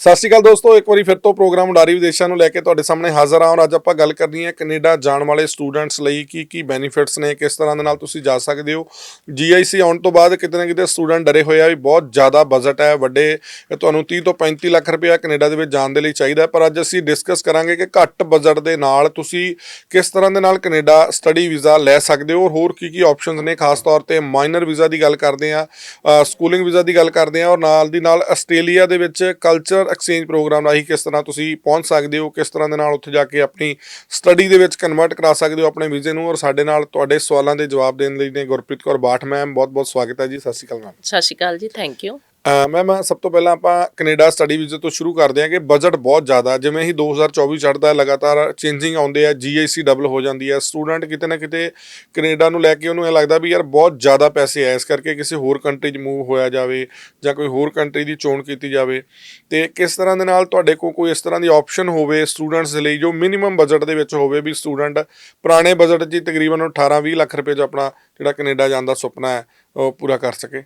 ਸਤਿ ਸ਼੍ਰੀ ਅਕਾਲ ਦੋਸਤੋ, ਇੱਕ ਵਾਰੀ ਫਿਰ ਤੋਂ ਪ੍ਰੋਗਰਾਮ ਉਡਾਰੀ ਵਿਦੇਸ਼ਾਂ ਨੂੰ ਲੈ ਕੇ ਤੁਹਾਡੇ ਸਾਹਮਣੇ ਹਾਜ਼ਰ ਹਾਂ ਔਰ ਅੱਜ ਆਪਾਂ ਗੱਲ ਕਰਨੀ ਹੈ ਕੈਨੇਡਾ ਜਾਣ ਵਾਲੇ ਸਟੂਡੈਂਟਸ ਲਈ ਕੀ ਕੀ ਬੈਨੀਫਿਟਸ ਨੇ, ਕਿਸ ਤਰ੍ਹਾਂ ਦੇ ਨਾਲ ਤੁਸੀਂ ਜਾ ਸਕਦੇ ਹੋ। GIC ਆਉਣ ਤੋਂ ਬਾਅਦ ਕਿਤੇ ਨਾ ਕਿਤੇ ਸਟੂਡੈਂਟ ਡਰੇ ਹੋਏ ਆ ਵੀ ਬਹੁਤ ਜ਼ਿਆਦਾ ਬਜਟ ਹੈ, ਵੱਡੇ ਤੁਹਾਨੂੰ 30 ਤੋਂ 35 ਲੱਖ ਰੁਪਇਆ ਕੈਨੇਡਾ ਦੇ ਵਿੱਚ ਜਾਣ ਦੇ ਲਈ ਚਾਹੀਦਾ ਪਰ ਅੱਜ ਅਸੀਂ ਡਿਸਕਸ ਕਰਾਂਗੇ ਕਿ ਘੱਟ ਬਜਟ ਦੇ ਨਾਲ ਤੁਸੀਂ ਕਿਸ ਤਰ੍ਹਾਂ ਦੇ ਨਾਲ ਕੈਨੇਡਾ ਸਟੱਡੀ ਵੀਜ਼ਾ ਲੈ ਸਕਦੇ ਹੋ ਔਰ ਹੋਰ ਕੀ ਕੀ ਆਪਸ਼ਨਸ ਨੇ। ਖਾਸ ਤੌਰ ਤੇ ਮਾਈਨਰ ਵੀਜ਼ਾ ਦੀ ਗੱਲ ਕਰਦੇ ਆ ਸਕੂਲਿੰਗ ਵੀਜ਼ਾ ਦੀ ਗੱਲ ਕਰਦੇ ਆ ਔਰ ਨਾਲ ਦੀ ਨਾਲ ਆਸਟ੍ਰੇਲੀਆ ਦੇ ਵਿੱਚ ਕਲਚਰ ਐਕਸਚੇਂਜ ਪ੍ਰੋਗਰਾਮ ਰਾਹੀਂ ਕਿਸ ਤਰ੍ਹਾਂ ਤੁਸੀਂ ਪਹੁੰਚ ਸਕਦੇ ਹੋ, ਕਿਸ ਤਰ੍ਹਾਂ ਦੇ ਨਾਲ ਉੱਥੇ ਜਾ ਕੇ ਆਪਣੀ ਸਟੱਡੀ ਦੇ ਵਿੱਚ ਕਨਵਰਟ ਕਰਾ ਸਕਦੇ ਹੋ ਆਪਣੇ ਵੀਜ਼ੇ ਨੂੰ ਔਰ ਸਾਡੇ ਨਾਲ ਤੁਹਾਡੇ ਸਵਾਲਾਂ ਦੇ ਜਵਾਬ ਦੇਣ ਲਈ ਨੇ ਗੁਰਪ੍ਰੀਤ ਕੌਰ ਬਾਠ ਮੈਮ ਬਹੁਤ ਬਹੁਤ ਸਵਾਗਤ ਹੈ ਜੀ, ਸਤਿ ਸ਼੍ਰੀ ਅਕਾਲ ਮੈਮ ਸਤਿ ਸ਼੍ਰੀ ਅਕਾਲ ਜੀ ਥੈਂਕ ਯੂ ਮੈਮ ਸਭ ਤੋਂ ਪਹਿਲਾਂ ਆਪਾਂ ਕੈਨੇਡਾ ਸਟੱਡੀ ਵੀਜ਼ੇ ਤੋਂ ਸ਼ੁਰੂ ਕਰਦੇ ਹਾਂ ਕਿ ਬਜਟ ਬਹੁਤ ਜ਼ਿਆਦਾ ਜਿਵੇਂ ਹੀ 2024 ਚੜ੍ਹਦਾ ਲਗਾਤਾਰ ਚੇਂਜਿੰਗ ਆਉਂਦੇ ਆ GIC ਡਬਲ ਹੋ ਜਾਂਦੀ ਹੈ। ਸਟੂਡੈਂਟ ਕਿਤੇ ਨਾ ਕਿਤੇ ਕੈਨੇਡਾ ਨੂੰ ਲੈ ਕੇ ਉਹਨੂੰ ਇਹ ਲੱਗਦਾ ਵੀ ਯਾਰ ਬਹੁਤ ਜ਼ਿਆਦਾ ਪੈਸੇ ਆ, ਇਸ ਕਰਕੇ ਕਿਸੇ ਹੋਰ ਕੰਟਰੀ 'ਚ ਮੂਵ ਹੋਇਆ ਜਾਵੇ ਜਾਂ ਕੋਈ ਹੋਰ ਕੰਟਰੀ ਦੀ ਚੋਣ ਕੀਤੀ ਜਾਵੇ। ਤੇ ਕਿਸ ਤਰ੍ਹਾਂ ਦੇ ਨਾਲ ਤੁਹਾਡੇ ਕੋਲ ਕੋਈ ਇਸ ਤਰ੍ਹਾਂ ਦੀ ਆਪਸ਼ਨ ਹੋਵੇ ਸਟੂਡੈਂਟਸ ਦੇ ਲਈ ਜੋ ਮਿਨੀਮਮ ਬਜਟ ਦੇ ਵਿੱਚ ਹੋਵੇ ਵੀ ਸਟੂਡੈਂਟ ਪੁਰਾਣੇ ਬਜਟ 'ਚ ਹੀ ਤਕਰੀਬਨ 18-20 ਲੱਖ ਰੁਪਏ 'ਚ ਆਪਣਾ ਜਿਹੜਾ ਕੈਨੇਡਾ ਜਾਣ ਦਾ ਸੁਪਨਾ ਹੈ, ਉਹ ਪੂਰਾ ਕਰ ਸਕੇ?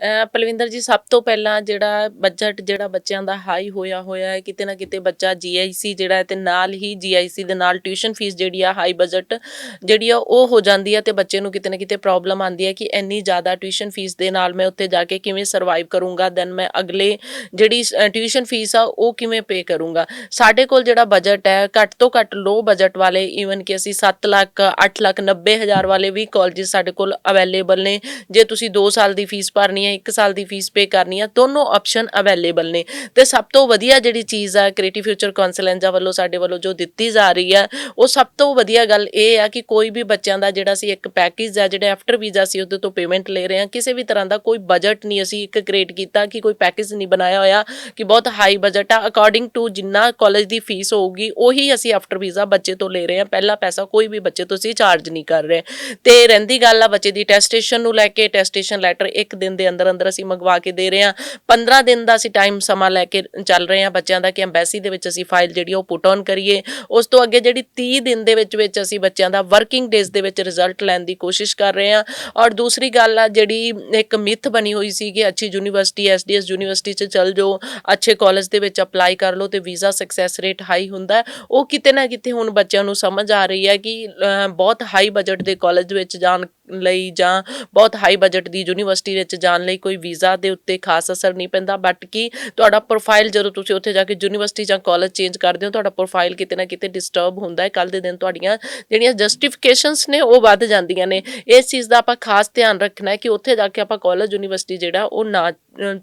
ਪਲਵਿੰਦਰ ਜੀ, ਸਭ ਤੋਂ ਪਹਿਲਾਂ ਜਿਹੜਾ ਬਜਟ ਜਿਹੜਾ ਬੱਚਿਆਂ ਦਾ ਹਾਈ ਹੋਇਆ ਹੋਇਆ ਹੈ, ਕਿਤੇ ਨਾ ਕਿਤੇ ਬੱਚਾ GIC ਜਿਹੜਾ ਹੈ ਤੇ ਨਾਲ ਹੀ GIC ਦੇ ਨਾਲ ਟਿਊਸ਼ਨ ਫੀਸ ਜਿਹੜੀ ਆ ਹਾਈ ਬਜਟ ਜਿਹੜੀ ਆ, ਉਹ ਹੋ ਜਾਂਦੀ ਹੈ ਤੇ ਬੱਚੇ ਨੂੰ ਕਿਤੇ ਨਾ ਕਿਤੇ ਪ੍ਰੋਬਲਮ ਆਉਂਦੀ ਹੈ ਕਿ ਇੰਨੀ ਜ਼ਿਆਦਾ ਟਿਊਸ਼ਨ ਫੀਸ ਦੇ ਨਾਲ ਮੈਂ ਉੱਥੇ ਜਾ ਕੇ ਕਿਵੇਂ ਸਰਵਾਈਵ ਕਰੂੰਗਾ ਦੈਨ ਮੈਂ ਅਗਲੇ ਜਿਹੜੀ ਟਿਊਸ਼ਨ ਫੀਸ ਆ, ਉਹ ਕਿਵੇਂ ਪੇ ਕਰੂੰਗਾ। ਸਾਡੇ ਕੋਲ ਜਿਹੜਾ ਬਜਟ ਹੈ, ਘੱਟ ਤੋਂ ਘੱਟ ਲੋ ਬਜਟ ਵਾਲੇ ਈਵਨ ਕਿ ਅਸੀਂ 7 ਲੱਖ 8 ਲੱਖ 90 ਹਜ਼ਾਰ ਵਾਲੇ ਵੀ ਕਾਲਜਸ ਸਾਡੇ ਕੋਲ ਅਵੇਲੇਬਲ ਨੇ। ਜੇ ਤੁਸੀਂ 2 ਸਾਲ ਦੀ ਫੀਸ ਭਰਨੀ ਹੈ 1 ਸਾਲ ਦੀ ਫੀਸ ਪੇ ਕਰਨੀ ਹੈ ਦੋਨੋਂ ਆਪਸ਼ਨ ਅਵੇਲੇਬਲ ਨੇ। ਤੇ ਸਭ ਤੋਂ ਵਧੀਆ ਜਿਹੜੀ ਚੀਜ਼ ਆ ਕ੍ਰੀਏਟਿਵ ਫਿਊਚਰ ਕਾਉਂਸਲੈਂਜਾ ਵੱਲੋਂ ਸਾਡੇ ਵੱਲੋਂ ਜੋ ਦਿੱਤੀ ਜਾ ਰਹੀ ਹੈ ਉਹ ਸਭ ਤੋਂ ਵਧੀਆ ਗੱਲ ਇਹ ਆ ਕਿ ਕੋਈ ਵੀ ਬੱਚਿਆਂ ਦਾ ਜਿਹੜਾ ਸੀ ਇੱਕ ਪੈਕੇਜ ਆ, ਜਿਹੜਾ ਆਫਟਰ ਵੀਜ਼ਾ ਸੀ ਉਹਦੇ ਤੋਂ ਪੇਮੈਂਟ ਲੈ ਰਹੇ ਹਾਂ ਕਿਸੇ ਵੀ ਤਰ੍ਹਾਂ ਦਾ ਕੋਈ ਬਜਟ ਨਹੀਂ ਅਸੀਂ ਇੱਕ ਕ੍ਰੀਏਟ ਕੀਤਾ ਕਿ ਕੋਈ ਪੈਕੇਜ ਨਹੀਂ ਬਣਾਇਆ ਹੋਇਆ, ਕਿ ਬਹੁਤ ਹਾਈ ਬਜਟ ਆ। ਅਕੋਰਡਿੰਗ ਟੂ ਜਿੰਨਾ ਕਾਲਜ ਦੀ ਫੀਸ ਹੋਊਗੀ, ਉਹੀ ਅਸੀਂ ਆਫਟਰ ਵੀਜ਼ਾ ਬੱਚੇ ਤੋਂ ਲੈ ਰਹੇ ਹਾਂ ਪਹਿਲਾ ਪੈਸਾ ਕੋਈ ਵੀ ਬੱਚੇ ਤੋਂ ਅਸੀਂ ਚਾਰਜ ਨਹੀਂ ਕਰ ਰਹੇ। ਤੇ ਰਹਿੰਦੀ ਗੱਲ ਆ ਬੱਚੇ ਦੀ ਟੈਸਟੇਸ਼ਨ ਨੂੰ ਲੈ ਕੇ ਟੈਸਟੇਸ਼ਨ ਲੈਟਰ ਇੱਕ ਦਿਨ ਦੇ ਅੰਦਰ ਅੰਦਰ ਅਸੀਂ ਮੰਗਵਾ ਕੇ ਦੇ ਰਹੇ ਹਾਂ। 15 ਦਿਨ ਦਾ ਅਸੀਂ ਟਾਈਮ ਸਮਾਂ ਲੈ ਕੇ ਚੱਲ ਰਹੇ ਹਾਂ ਬੱਚਿਆਂ ਦਾ ਕਿ ਐਮਬੈਸੀ ਦੇ ਵਿੱਚ ਅਸੀਂ ਫਾਈਲ ਜਿਹੜੀ ਉਹ ਪੁੱਟ ਔਨ ਕਰੀਏ। ਉਸ ਤੋਂ ਅੱਗੇ ਜਿਹੜੀ 30 ਦਿਨ ਦੇ ਵਿੱਚ ਵਿੱਚ ਅਸੀਂ ਬੱਚਿਆਂ ਦਾ ਵਰਕਿੰਗ ਡੇਜ਼ ਦੇ ਵਿੱਚ ਰਿਜ਼ਲਟ ਲੈਣ ਦੀ ਕੋਸ਼ਿਸ਼ ਕਰ ਰਹੇ ਹਾਂ। ਔਰ ਦੂਸਰੀ ਗੱਲ ਆ, ਜਿਹੜੀ ਇੱਕ ਮਿਥ ਬਣੀ ਹੋਈ ਸੀ ਕਿ ਅੱਛੀ ਯੂਨੀਵਰਸਿਟੀ ਐਸਡੀਐਸ ਯੂਨੀਵਰਸਿਟੀ 'ਚ ਚੱਲ ਜਾਓ, ਅੱਛੇ ਕਾਲਜ ਦੇ ਵਿੱਚ ਅਪਲਾਈ ਕਰ ਲਓ ਤੇ ਵੀਜ਼ਾ ਸਕਸੈਸ ਰੇਟ ਹਾਈ ਹੁੰਦਾ ਉਹ ਕਿਤੇ ਨਾ ਕਿਤੇ ਹੁਣ ਬੱਚਿਆਂ ਨੂੰ ਸਮਝ ਆ ਰਹੀ ਹੈ ਕਿ ਬਹੁਤ ਹਾਈ ਬਜਟ ਦੇ ਕਾਲਜ ਵਿੱਚ ਜਾਣ ਲਈ ਜਾਂ ਬਹੁਤ ਹਾਈ ਬਜਟ ਦੀ ਯੂਨੀਵਰਸਿਟੀ ਵਿੱਚ ਜਾਣ ਲਈ ਕੋਈ ਵੀਜ਼ਾ ਦੇ ਉੱਤੇ ਖਾਸ ਅਸਰ ਨਹੀਂ ਪੈਂਦਾ ਬਟ ਕਿ ਤੁਹਾਡਾ ਪ੍ਰੋਫਾਈਲ ਜਦੋਂ ਤੁਸੀਂ ਉੱਥੇ ਜਾ ਕੇ ਯੂਨੀਵਰਸਿਟੀ ਜਾਂ ਕਾਲਜ ਚੇਂਜ ਕਰਦੇ ਹੋ, ਤੁਹਾਡਾ ਪ੍ਰੋਫਾਈਲ ਕਿਤੇ ਨਾ ਕਿਤੇ ਡਿਸਟਰਬ ਹੁੰਦਾ ਹੈ। ਕੱਲ ਦੇ ਦਿਨ ਤੁਹਾਡੀਆਂ ਜਿਹੜੀਆਂ ਜਸਟੀਫਿਕੇਸ਼ਨਸ ਨੇ, ਉਹ ਵੱਧ ਜਾਂਦੀਆਂ ਨੇ। ਇਸ ਚੀਜ਼ ਦਾ ਆਪਾਂ ਖਾਸ ਧਿਆਨ ਰੱਖਣਾ ਹੈ ਕਿ ਉੱਥੇ ਜਾ ਕੇ ਆਪਾਂ ਕਾਲਜ ਯੂਨੀਵਰਸਿਟੀ ਜਿਹੜਾ, ਉਹ ਨਾ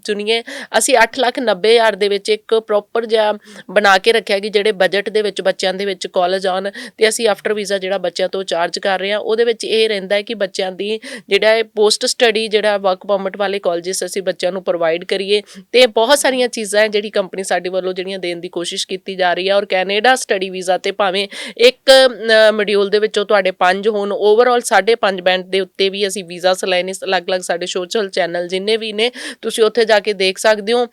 ਚੁਣੀਏ। ਅਸੀਂ 8 ਲੱਖ 90 ਹਜ਼ਾਰ ਦੇ ਵਿੱਚ ਇੱਕ ਪ੍ਰੋਪਰ ਜਿਹਾ ਬਣਾ ਕੇ ਰੱਖਿਆ ਕਿ ਜਿਹੜੇ ਬਜਟ ਦੇ ਵਿੱਚ ਬੱਚਿਆਂ ਦੇ ਵਿੱਚ ਕਾਲਜ ਆਉਣ, ਤੇ ਅਸੀਂ ਆਫਟਰ ਵੀਜ਼ਾ ਜਿਹੜਾ ਬੱਚਿਆਂ ਤੋਂ ਚਾਰਜ ਕਰ ਰਹੇ ਹਾਂ, ਉਹਦੇ ਵਿੱਚ ਇਹ ਰਹਿੰਦਾ ਹੈ ਕਿ ਬੱਚਿਆਂ ਦੀ ਜਿਹੜਾ ਇਹ ਪੋਸਟ ਸਟੱਡੀ ਜਿਹੜਾ ਵਰਕ ਪਰਮਿਟ ਵਾਲੇ ਕਾਲਜਸ ਅਸੀਂ ਬੱਚਿਆਂ ਨੂੰ ਪ੍ਰੋਵਾਈਡ ਕਰੀਏ ਤੇ ਬਹੁਤ ਸਾਰੀਆਂ ਚੀਜ਼ਾਂ ਹੈ ਜਿਹੜੀ ਕੰਪਨੀ ਸਾਡੇ ਵੱਲੋਂ ਜਿਹੜੀਆਂ ਦੇਣ ਦੀ ਕੋਸ਼ਿਸ਼ ਕੀਤੀ ਜਾ ਰਹੀ ਹੈ ਔਰ ਕੈਨੇਡਾ ਸਟੱਡੀ ਵੀਜ਼ਾ ਤੇ ਭਾਵੇਂ ਇੱਕ ਮੋਡਿਊਲ ਦੇ ਵਿੱਚੋਂ ਤੁਹਾਡੇ ਪੰਜ ਹੋਣ ਓਵਰਆਲ ਸਾਡੇ ਪੰਜ ਬੈਂਡ ਦੇ ਉੱਤੇ ਵੀ ਅਸੀਂ ਵੀਜ਼ਾ ਸਲਾਈ ਨੇ ਅਲੱਗ-ਅਲੱਗ ਸਾਡੇ ਸੋਸ਼ਲ ਚੈਨਲ ਜਿੰਨੇ ਵੀ ਨੇ, ਤੁਸੀਂ ਉੱਥੇ ਜਾ ਕੇ ਦੇਖ ਸਕਦੇ ਹੋ।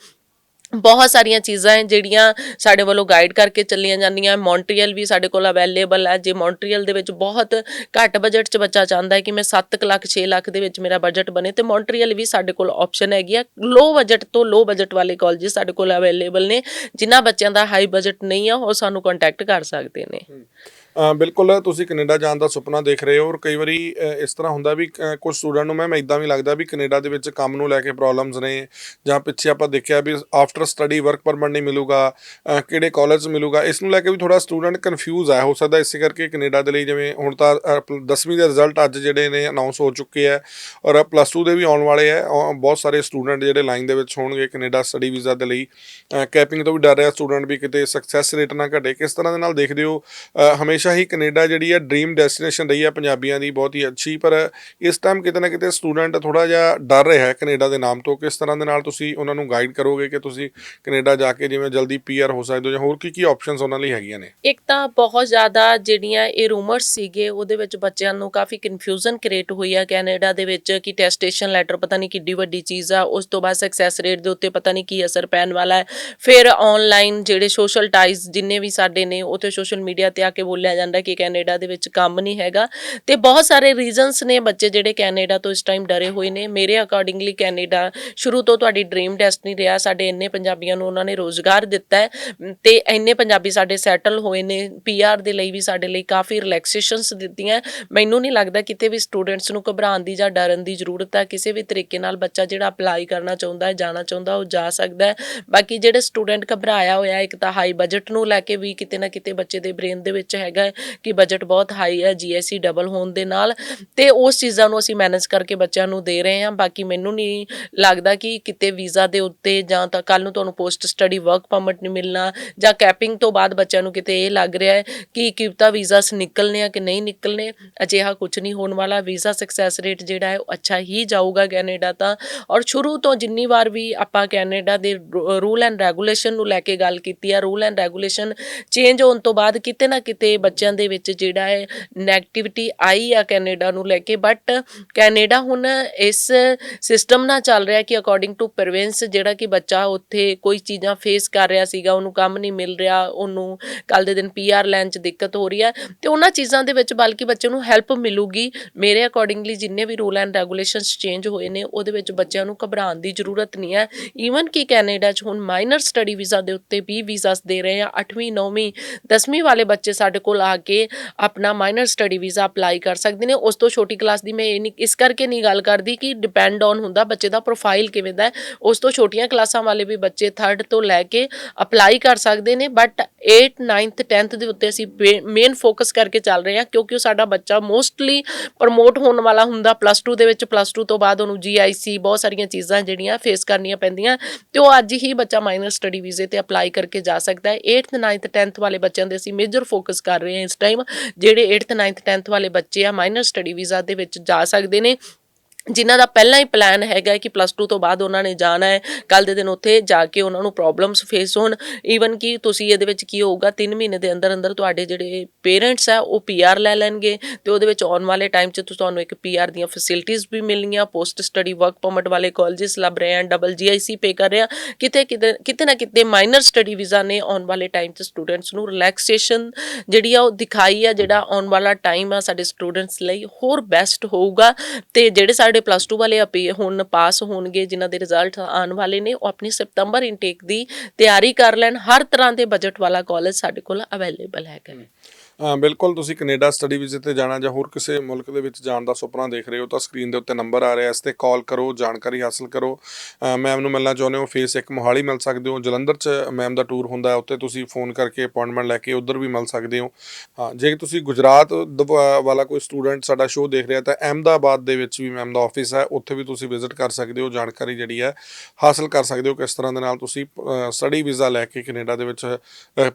ਬਹੁਤ ਸਾਰੀਆਂ ਚੀਜ਼ਾਂ ਹੈ ਜਿਹੜੀਆਂ ਸਾਡੇ ਵੱਲੋਂ ਗਾਈਡ ਕਰਕੇ ਚੱਲੀਆਂ ਜਾਂਦੀਆਂ। ਮੌਂਟਰੀਅਲ ਵੀ ਸਾਡੇ ਕੋਲ ਅਵੇਲੇਬਲ ਹੈ। ਜੇ ਮੌਂਟਰੀਅਲ ਦੇ ਵਿੱਚ ਬਹੁਤ ਘੱਟ ਬਜਟ 'ਚ ਬੱਚਾ ਚਾਹੁੰਦਾ ਹੈ ਕਿ ਮੈਂ 7 ਲੱਖ 6 ਲੱਖ ਦੇ ਵਿੱਚ ਮੇਰਾ ਬਜਟ ਬਣੇ, ਤੇ ਮੌਂਟਰੀਅਲ ਵੀ ਸਾਡੇ ਕੋਲ ਆਪਸ਼ਨ ਹੈਗੀ ਆ। ਲੋ ਬਜਟ ਤੋਂ ਲੋ ਬਜਟ ਵਾਲੇ ਕਾਲਜਸ ਸਾਡੇ ਕੋਲ ਅਵੇਲੇਬਲ ਨੇ। ਜਿਨ੍ਹਾਂ ਬੱਚਿਆਂ ਦਾ ਹਾਈ ਬਜਟ ਨਹੀਂ ਆ, ਉਹ ਸਾਨੂੰ ਕੰਟੈਕਟ ਕਰ ਸਕਦੇ ਨੇ। ਬਿਲਕੁਲ ਤੁਸੀਂ ਕੈਨੇਡਾ ਜਾਣ ਦਾ ਸੁਪਨਾ ਦੇਖ ਰਹੇ ਹੋ ਔਰ ਕਈ ਵਾਰੀ ਇਸ ਤਰ੍ਹਾਂ ਹੁੰਦਾ ਵੀ ਅ, ਕੁਝ ਸਟੂਡੈਂਟ ਨੂੰ ਮੈਮ ਇਦਾਂ ਵੀ ਲੱਗਦਾ ਵੀ ਕੈਨੇਡਾ ਦੇ ਵਿੱਚ ਕੰਮ ਨੂੰ ਲੈ ਕੇ ਪ੍ਰੋਬਲਮਸ ਨੇ ਜਾਂ ਪਿੱਛੇ ਆਪਾਂ ਦੇਖਿਆ ਵੀ ਆਫਟਰ ਸਟੱਡੀ ਵਰਕ ਪਰਮਿਟ ਨਹੀਂ ਮਿਲੂਗਾ ਅ, ਕਿਹੜੇ ਕਾਲਜ ਮਿਲੂਗਾ ਇਸ ਨੂੰ ਲੈ ਕੇ ਵੀ ਥੋੜਾ ਸਟੂਡੈਂਟ ਕਨਫਿਊਜ਼ ਹੈ। ਹੋ ਸਕਦਾ ਇਸੇ ਕਰਕੇ ਕੈਨੇਡਾ ਦੇ ਲਈ ਜਿਵੇਂ ਹੁਣ ਤਾਂ 10ਵੀਂ ਦੇ ਰਿਜ਼ਲਟ ਅੱਜ ਜਿਹੜੇ ਨੇ ਅਨਾਉਂਸ ਹੋ ਚੁੱਕੇ ਆ ਔਰ ਪਲੱਸ 2 ਦੇ ਵੀ ਆਉਣ ਵਾਲੇ ਆ ਔਰ ਬਹੁਤ ਸਾਰੇ ਸਟੂਡੈਂਟ ਜਿਹੜੇ ਲਾਈਨ ਦੇ ਵਿੱਚ ਹੋਣਗੇ ਕੈਨੇਡਾ ਸਟੱਡੀ ਵੀਜ਼ਾ ਦੇ ਲਈ। ਕੈਪਿੰਗ ਤੋਂ ਵੀ ਡਰ ਰਿਹਾ ਸਟੂਡੈਂਟ ਵੀ ਕਿਤੇ ਸਕਸੈਸ ਰੇਟ ਨਾ ਘਟੇ। ਕਿਸ ਤਰ੍ਹਾਂ ਦੇ ਨਾਲ ਦੇਖਦੇ ਹੋ? ਹਮੇਸ਼ਾ ਹਮੇਸ਼ਾ ਹੀ ਕੈਨੇਡਾ ਜਿਹੜੀ ਹੈ ਡ੍ਰੀਮ ਡੈਸਟੀਨੇਸ਼ਨ ਰਹੀ ਹੈ ਪੰਜਾਬੀਆਂ ਦੀ, ਬਹੁਤ ਹੀ ਅੱਛੀ, ਪਰ ਇਸ ਟਾਈਮ ਕਿਤੇ ਨਾ ਕਿਤੇ ਸਟੂਡੈਂਟ ਥੋੜਾ ਜਿਹਾ ਡਰ ਰਿਹਾ ਹੈ ਕੈਨੇਡਾ ਦੇ ਨਾਮ ਤੋਂ, ਕਿਸ ਤਰ੍ਹਾਂ ਦੇ ਨਾਲ ਤੁਸੀਂ ਉਹਨਾਂ ਨੂੰ ਗਾਈਡ ਕਰੋਗੇ ਕਿ ਤੁਸੀਂ ਕੈਨੇਡਾ ਜਾ ਕੇ ਜਿਵੇਂ ਜਲਦੀ ਪੀਆਰ ਹੋ ਸਕਦੇ ਹੋ ਜਾਂ ਹੋਰ ਕੀ ਕੀ ਆਪਸ਼ਨਸ ਉਹਨਾਂ ਲਈ ਹੈਗੀਆਂ ਨੇ? ਇੱਕ ਤਾਂ ਬਹੁਤ ਜ਼ਿਆਦਾ ਜਿਹੜੀਆਂ ਇਹ ਰੂਮਰਸ ਸੀਗੇ, ਉਹਦੇ ਵਿੱਚ ਬੱਚਿਆਂ ਨੂੰ ਕਾਫੀ ਕਨਫਿਊਜ਼ਨ ਕ੍ਰੀਏਟ ਹੋਈ ਆ ਕੈਨੇਡਾ ਦੇ ਵਿੱਚ ਕਿ ਟੈਸਟੇਸ਼ਨ ਲੈਟਰ ਪਤਾ ਨਹੀਂ ਕਿੱਡੀ ਵੱਡੀ ਚੀਜ਼ ਆ, ਉਸ ਤੋਂ ਬਾਅਦ ਸਕਸੈਸ ਰੇਟ ਦੇ ਉੱਤੇ ਪਤਾ ਨਹੀਂ ਕੀ ਅਸਰ ਪੈਣ ਵਾਲਾ ਹੈ। ਫਿਰ ਆਨਲਾਈਨ ਜਿਹੜੇ ਸੋਸ਼ਲ ਟਾਈਜ਼ ਜਿੰਨੇ ਵੀ ਸਾਡੇ ਨੇ, ਉੱਥੇ ਸੋਸ਼ਲ ਮੀਡੀਆ ਤੇ ਆ ਕੇ ਬੋਲਿਆ ਬੋਲਿਆ ਜਾਂਦਾ ਕਿ ਕੈਨੇਡਾ ਦੇ ਵਿੱਚ ਕੰਮ ਨਹੀਂ ਹੈਗਾ। ਤੇ ਬਹੁਤ ਸਾਰੇ ਰੀਜ਼ਨਸ ਨੇ ਬੱਚੇ ਜਿਹੜੇ ਕੈਨੇਡਾ ਤੋਂ ਇਸ ਟਾਈਮ ਡਰੇ ਹੋਏ ਨੇ। ਮੇਰੇ ਅਕੋਰਡਿੰਗਲੀ ਕੈਨੇਡਾ ਸ਼ੁਰੂ ਤੋਂ ਤੁਹਾਡੀ ਡ੍ਰੀਮ ਡੈਸਟਨੀ ਰਿਹਾ। ਸਾਡੇ ਇੰਨੇ ਪੰਜਾਬੀਆਂ ਨੂੰ ਉਹਨਾਂ ਨੇ ਰੋਜ਼ਗਾਰ ਦਿੱਤਾ ਹੈ। ਤੇ ਇੰਨੇ ਪੰਜਾਬੀ ਸਾਡੇ ਸੈਟਲ ਹੋਏ ਨੇ। ਪੀਆਰ ਦੇ ਲਈ ਵੀ ਸਾਡੇ ਲਈ ਕਾਫੀ ਰਿਲੈਕਸੇਸ਼ਨਸ ਦਿੱਤੀਆਂ ਮੈਨੂੰ ਨਹੀਂ ਲੱਗਦਾ ਕਿਤੇ ਵੀ ਸਟੂਡੈਂਟਸ ਨੂੰ ਘਬਰਾਉਣ ਦੀ ਜਾਂ ਡਰਨ ਦੀ ਜ਼ਰੂਰਤ ਹੈ। ਕਿਸੇ ਵੀ ਤਰੀਕੇ ਨਾਲ ਬੱਚਾ ਜਿਹੜਾ ਅਪਲਾਈ ਕਰਨਾ ਚਾਹੁੰਦਾ ਹੈ, ਜਾਣਾ ਚਾਹੁੰਦਾ ਉਹ ਜਾ ਸਕਦਾ ਹੈ। ਬਾਕੀ ਜਿਹੜੇ ਸਟੂਡੈਂਟ ਘਬਰਾਇਆ ਹੋਇਆ ਇੱਕ ਤਾਂ ਹਾਈ ਬਜਟ ਨੂੰ ਲੈ ਕੇ ਵੀ ਕਿਤੇ ਨਾ ਕਿਤੇ ਬੱਚੇ ਦੇ ਬ੍ਰੇਨ ਦੇ ਵਿੱਚ ਹੈਗਾ। ਹੈ ਕਿ ਬਜਟ ਬਹੁਤ ਹਾਈ ਹੈ ਜੀਐਸਸੀ ਡਬਲ ਹੋਣ ਦੇ ਨਾਲ ਤੇ ਉਸ ਚੀਜ਼ਾਂ ਨੂੰ ਅਸੀਂ ਮੈਨੇਜ ਕਰਕੇ ਬੱਚਿਆਂ ਨੂੰ ਦੇ ਰਹੇ ਹਾਂ। ਬਾਕੀ ਮੈਨੂੰ ਨਹੀਂ ਲੱਗਦਾ ਕਿ ਕਿਤੇ ਵੀਜ਼ਾ ਦੇ ਉੱਤੇ ਜਾਂ ਤਾਂ ਕੱਲ ਨੂੰ ਤੁਹਾਨੂੰ ਪੋਸਟ ਸਟੱਡੀ ਵਰਕ ਪਰਮਿਟ ਨਹੀਂ ਮਿਲਣਾ ਜਾਂ ਕੈਪਿੰਗ ਤੋਂ ਬਾਅਦ ਬੱਚਿਆਂ ਨੂੰ ਕਿਤੇ ਇਹ ਲੱਗ ਰਿਹਾ ਹੈ ਕਿ ਕਿਵਤਾ ਵੀਜ਼ਾਸ ਨਿਕਲਨੇ ਆ ਕਿ ਨਹੀਂ ਨਿਕਲਨੇ ਅਜਿਹਾ ਕੁਝ ਨਹੀਂ ਹੋਣ ਵਾਲਾ। ਵੀਜ਼ਾ ਸਕਸੈਸ ਰੇਟ ਜਿਹੜਾ ਹੈ ਉਹ ਅੱਛਾ ਹੀ ਜਾਊਗਾ ਕੈਨੇਡਾ ਤਾਂ। ਔਰ ਸ਼ੁਰੂ ਤੋਂ ਜਿੰਨੀ ਵਾਰ ਵੀ ਆਪਾਂ ਕੈਨੇਡਾ ਦੇ ਰੂਲ ਐਂਡ ਰੈਗੂਲੇਸ਼ਨ ਨੂੰ ਲੈ ਕੇ ਗੱਲ ਕੀਤੀ ਆ ਰੂਲ ਐਂਡ ਰੈਗੂਲੇਸ਼ਨ ਚੇਂਜ ਹੋਣ ਤੋਂ ਬਾਅਦ ਕਿਤੇ ਨਾ ਕਿਤੇ ਬੱਚਿਆਂ ਦੇ ਵਿੱਚ ਜਿਹੜਾ ਹੈ ਨੈਗੇਟਿਵਿਟੀ ਆਈ ਆ ਕੈਨੇਡਾ ਨੂੰ ਲੈ ਕੇ ਬਟ ਕੈਨੇਡਾ ਹੁਣ ਇਸ ਸਿਸਟਮ ਨਾਲ ਚੱਲ ਰਿਹਾ ਕਿ ਅਕੋਰਡਿੰਗ ਟੂ ਪ੍ਰੋਵਿੰਸ ਜਿਹੜਾ ਕਿ ਬੱਚਾ ਉੱਥੇ ਕੋਈ ਚੀਜ਼ਾਂ ਫੇਸ ਕਰ ਰਿਹਾ ਸੀਗਾ, ਉਹਨੂੰ ਕੰਮ ਨਹੀਂ ਮਿਲ ਰਿਹਾ, ਉਹਨੂੰ ਕੱਲ ਦੇ ਦਿਨ ਪੀਆਰ ਲੈਣ 'ਚ ਦਿੱਕਤ ਹੋ ਰਹੀ ਹੈ ਤੇ ਉਹਨਾਂ ਚੀਜ਼ਾਂ ਦੇ ਵਿੱਚ ਬਲਕਿ ਬੱਚੇ ਨੂੰ ਹੈਲਪ ਮਿਲੂਗੀ। ਮੇਰੇ ਅਕੋਰਡਿੰਗਲੀ ਜਿੰਨੇ ਵੀ ਰੂਲ ਐਂਡ ਰੈਗੂਲੇਸ਼ਨਸ ਚੇਂਜ ਹੋਏ ਨੇ, ਉਹਦੇ ਵਿੱਚ ਬੱਚਿਆਂ ਨੂੰ ਘਬਰਾਉਣ ਦੀ ਜ਼ਰੂਰਤ ਨਹੀਂ ਹੈ। ਈਵਨ ਕਿ ਕੈਨੇਡਾ 'ਚ ਹੁਣ ਮਾਈਨਰ ਸਟੱਡੀ ਵੀਜ਼ਾ ਦੇ ਉੱਤੇ ਵੀ ਵੀਜ਼ਾਸ ਦੇ ਰਹੇ ਆ 8ਵੀਂ 9ਵੀਂ 10ਵੀਂ ਵਾਲੇ ਬੱਚੇ ਸਾਡੇ ਕੋਲ ਆ ਕੇ ਆਪਣਾ ਮਾਈਨਰ ਸਟੱਡੀ ਵੀਜ਼ਾ ਅਪਲਾਈ ਕਰ ਸਕਦੇ ਨੇ। ਉਸ ਤੋਂ ਛੋਟੀ ਕਲਾਸ ਦੀ ਮੈਂ ਇਹ ਨਹੀਂ ਇਸ ਕਰਕੇ ਨਹੀਂ ਗੱਲ ਕਰਦੀ ਕਿ ਡਿਪੈਂਡ ਔਨ ਹੁੰਦਾ ਬੱਚੇ ਦਾ ਪ੍ਰੋਫਾਈਲ ਕਿਵੇਂ ਦਾ ਹੈ। ਉਸ ਤੋਂ ਛੋਟੀਆਂ ਕਲਾਸਾਂ ਵਾਲੇ ਵੀ ਬੱਚੇ 3rd ਤੋਂ ਲੈ ਕੇ ਅਪਲਾਈ ਕਰ ਸਕਦੇ ਨੇ। ਬਟ 8 9th 10th ਦੇ ਉੱਤੇ ਅਸੀਂ ਮੇਨ ਫੋਕਸ ਕਰਕੇ ਚੱਲ ਰਹੇ ਹਾਂ ਕਿਉਂਕਿ ਉਹ ਸਾਡਾ ਬੱਚਾ ਮੋਸਟਲੀ ਪ੍ਰਮੋਟ ਹੋਣ ਵਾਲਾ ਹੁੰਦਾ। ਪਲੱਸ 2 ਦੇ ਵਿੱਚ ਪਲੱਸ 2 ਤੋਂ ਬਾਅਦ ਉਹਨੂੰ ਜੀਆਈਸੀ ਬਹੁਤ ਸਾਰੀਆਂ ਚੀਜ਼ਾਂ ਜਿਹੜੀਆਂ ਫੇਸ ਕਰਨੀਆਂ ਪੈਂਦੀਆਂ ਤੇ ਉਹ ਅੱਜ ਹੀ ਬੱਚਾ ਮਾਈਨਰ ਸਟੱਡੀ ਵੀਜ਼ੇ ਤੇ ਅਪਲਾਈ ਕਰਕੇ ਜਾ ਸਕਦਾ ਹੈ। 8th 9th 10th ਵਾਲੇ ਬੱਚਿਆਂ ਦੇ ਅਸੀਂ ਮੇਜਰ ਫੋਕਸ ਕਰ ਰਹੇ ਹਾਂ ਇਸ ਟਾਈਮ ਜਿਹੜੇ 8th 9th 10th ਵਾਲੇ ਬੱਚੇ ਆ ਮਾਈਨਰ ਸਟੱਡੀ ਵੀਜ਼ਾ ਦੇ ਵਿੱਚ ਜਾ ਸਕਦੇ ਨੇ। ਜਿਨ੍ਹਾਂ ਦਾ ਪਹਿਲਾਂ ਹੀ ਪਲਾਨ ਹੈਗਾ ਕਿ ਪਲੱਸ 2 ਤੋਂ ਬਾਅਦ ਉਹਨਾਂ ਨੇ ਜਾਣਾ ਹੈ ਕੱਲ ਦੇ ਦਿਨ ਉੱਥੇ ਜਾ ਕੇ ਉਹਨਾਂ ਨੂੰ ਪ੍ਰੋਬਲਮਸ ਫੇਸ ਹੋਣ। ਈਵਨ ਕਿ ਤੁਸੀਂ ਇਹਦੇ ਵਿੱਚ ਕੀ ਹੋਊਗਾ 3 ਮਹੀਨੇ ਦੇ ਅੰਦਰ ਅੰਦਰ ਤੁਹਾਡੇ ਜਿਹੜੇ ਪੇਰੈਂਟਸ ਆ, ਉਹ ਪੀਆਰ ਲੈ ਲੈਣਗੇ ਤੇ ਉਹਦੇ ਵਿੱਚ ਆਉਣ ਵਾਲੇ ਟਾਈਮ 'ਚ ਤੁਹਾਨੂੰ ਇੱਕ ਪੀਆਰ ਦੀਆਂ ਫੈਸਿਲਿਟੀਆਂ ਵੀ ਮਿਲਣਗੀਆਂ ਪੋਸਟ ਸਟੱਡੀ ਵਰਕ ਪਰਮਿਟ ਵਾਲੇ ਕਾਲਜਸ ਲੱਭ ਰਹੇ ਆ ਡਬਲ ਜੀਆਈਸੀ ਪੇ ਕਰ ਰਹੇ ਆ। ਕਿਤੇ ਕਿਤੇ ਕਿਤੇ ਨਾ ਕਿਤੇ ਮਾਈਨਰ ਸਟੱਡੀ ਵੀਜ਼ਾ ਨੇ ਆਉਣ ਵਾਲੇ ਟਾਈਮ 'ਚ ਸਟੂਡੈਂਟਸ ਨੂੰ ਰਿਲੈਕਸੇਸ਼ਨ ਜਿਹੜੀ ਆ ਉਹ ਦਿਖਾਈ ਆ, ਜਿਹੜਾ ਆਉਣ ਵਾਲਾ ਟਾਈਮ ਆ ਸਾਡੇ ਸਟੂਡੈਂਟਸ ਲਈ ਹੋਰ ਬੈਸਟ ਹੋਊਗਾ। ਤੇ ਜਿਹੜੇ ਸਾਡੇ ਪਲੱਸ 2 ਵਾਲੇ ਅਪੀ ਹੁਣ ਪਾਸ ਹੋਣਗੇ ਜਿਨ੍ਹਾਂ ਦੇ ਰਿਜ਼ਲਟ ਆਉਣ ਵਾਲੇ ਨੇ ਉਹ ਆਪਣੀ ਸਤੰਬਰ ਇਨਟੇਕ ਦੀ ਤਿਆਰੀ ਕਰ ਲੈਣ। ਹਰ ਤਰ੍ਹਾਂ ਦੇ ਬਜਟ ਵਾਲਾ ਕਾਲਜ ਸਾਡੇ ਕੋਲ ਅਵੇਲੇਬਲ ਹੈਗਾ। ਅ, ਬਿਲਕੁਲ, ਤੁਸੀਂ ਕੈਨੇਡਾ ਸਟੱਡੀ ਵੀਜ਼ੇ ਤੇ ਜਾਣਾ ਜਾਂ ਹੋਰ ਕਿਸੇ ਮੁਲਕ ਦੇ ਵਿੱਚ ਜਾਣ ਦਾ ਸੁਪਨਾ ਦੇਖ ਰਹੇ ਹੋ ਤਾਂ ਸਕਰੀਨ ਦੇ ਉੱਤੇ ਨੰਬਰ ਆ ਰਿਹਾ, ਇਸ ਤੇ ਕਾਲ ਕਰੋ, ਜਾਣਕਾਰੀ ਹਾਸਲ ਕਰੋ। ਮੈਮ ਨੂੰ ਮਿਲਣਾ ਚਾਹੁੰਦੇ ਹੋ ਫੇਸ ਇੱਕ ਮੋਹਾਲੀ ਮਿਲ ਸਕਦੇ ਹੋ, ਜਲੰਧਰ 'ਚ ਮੈਮ ਦਾ ਟੂਰ ਹੁੰਦਾ ਹੈ, ਉੱਥੇ ਤੁਸੀਂ ਫੋਨ ਕਰਕੇ ਅਪਾਇੰਟਮੈਂਟ ਲੈ ਕੇ ਉੱਧਰ ਵੀ ਮਿਲ ਸਕਦੇ ਹੋ। ਹਾਂ, ਜੇ ਤੁਸੀਂ ਗੁਜਰਾਤ ਦ- ਵਾਲਾ ਕੋਈ ਸਟੂਡੈਂਟ ਸਾਡਾ ਸ਼ੋਅ ਦੇਖ ਰਿਹਾ ਤਾਂ ਅਹਿਮਦਾਬਾਦ ਦੇ ਵਿੱਚ ਵੀ ਮੈਮ ਦਾ ਆਫਿਸ ਹੈ, ਉੱਥੇ ਵੀ ਤੁਸੀਂ ਵਿਜ਼ਿਟ ਕਰ ਸਕਦੇ ਹੋ, ਜਾਣਕਾਰੀ ਜਿਹੜੀ ਹੈ, ਹਾਸਲ ਕਰ ਸਕਦੇ ਹੋ, ਕਿਸ ਤਰ੍ਹਾਂ ਦੇ ਨਾਲ ਤੁਸੀਂ ਸਟੱਡੀ ਵੀਜ਼ਾ ਲੈ ਕੇ ਕੈਨੇਡਾ ਦੇ ਵਿੱਚ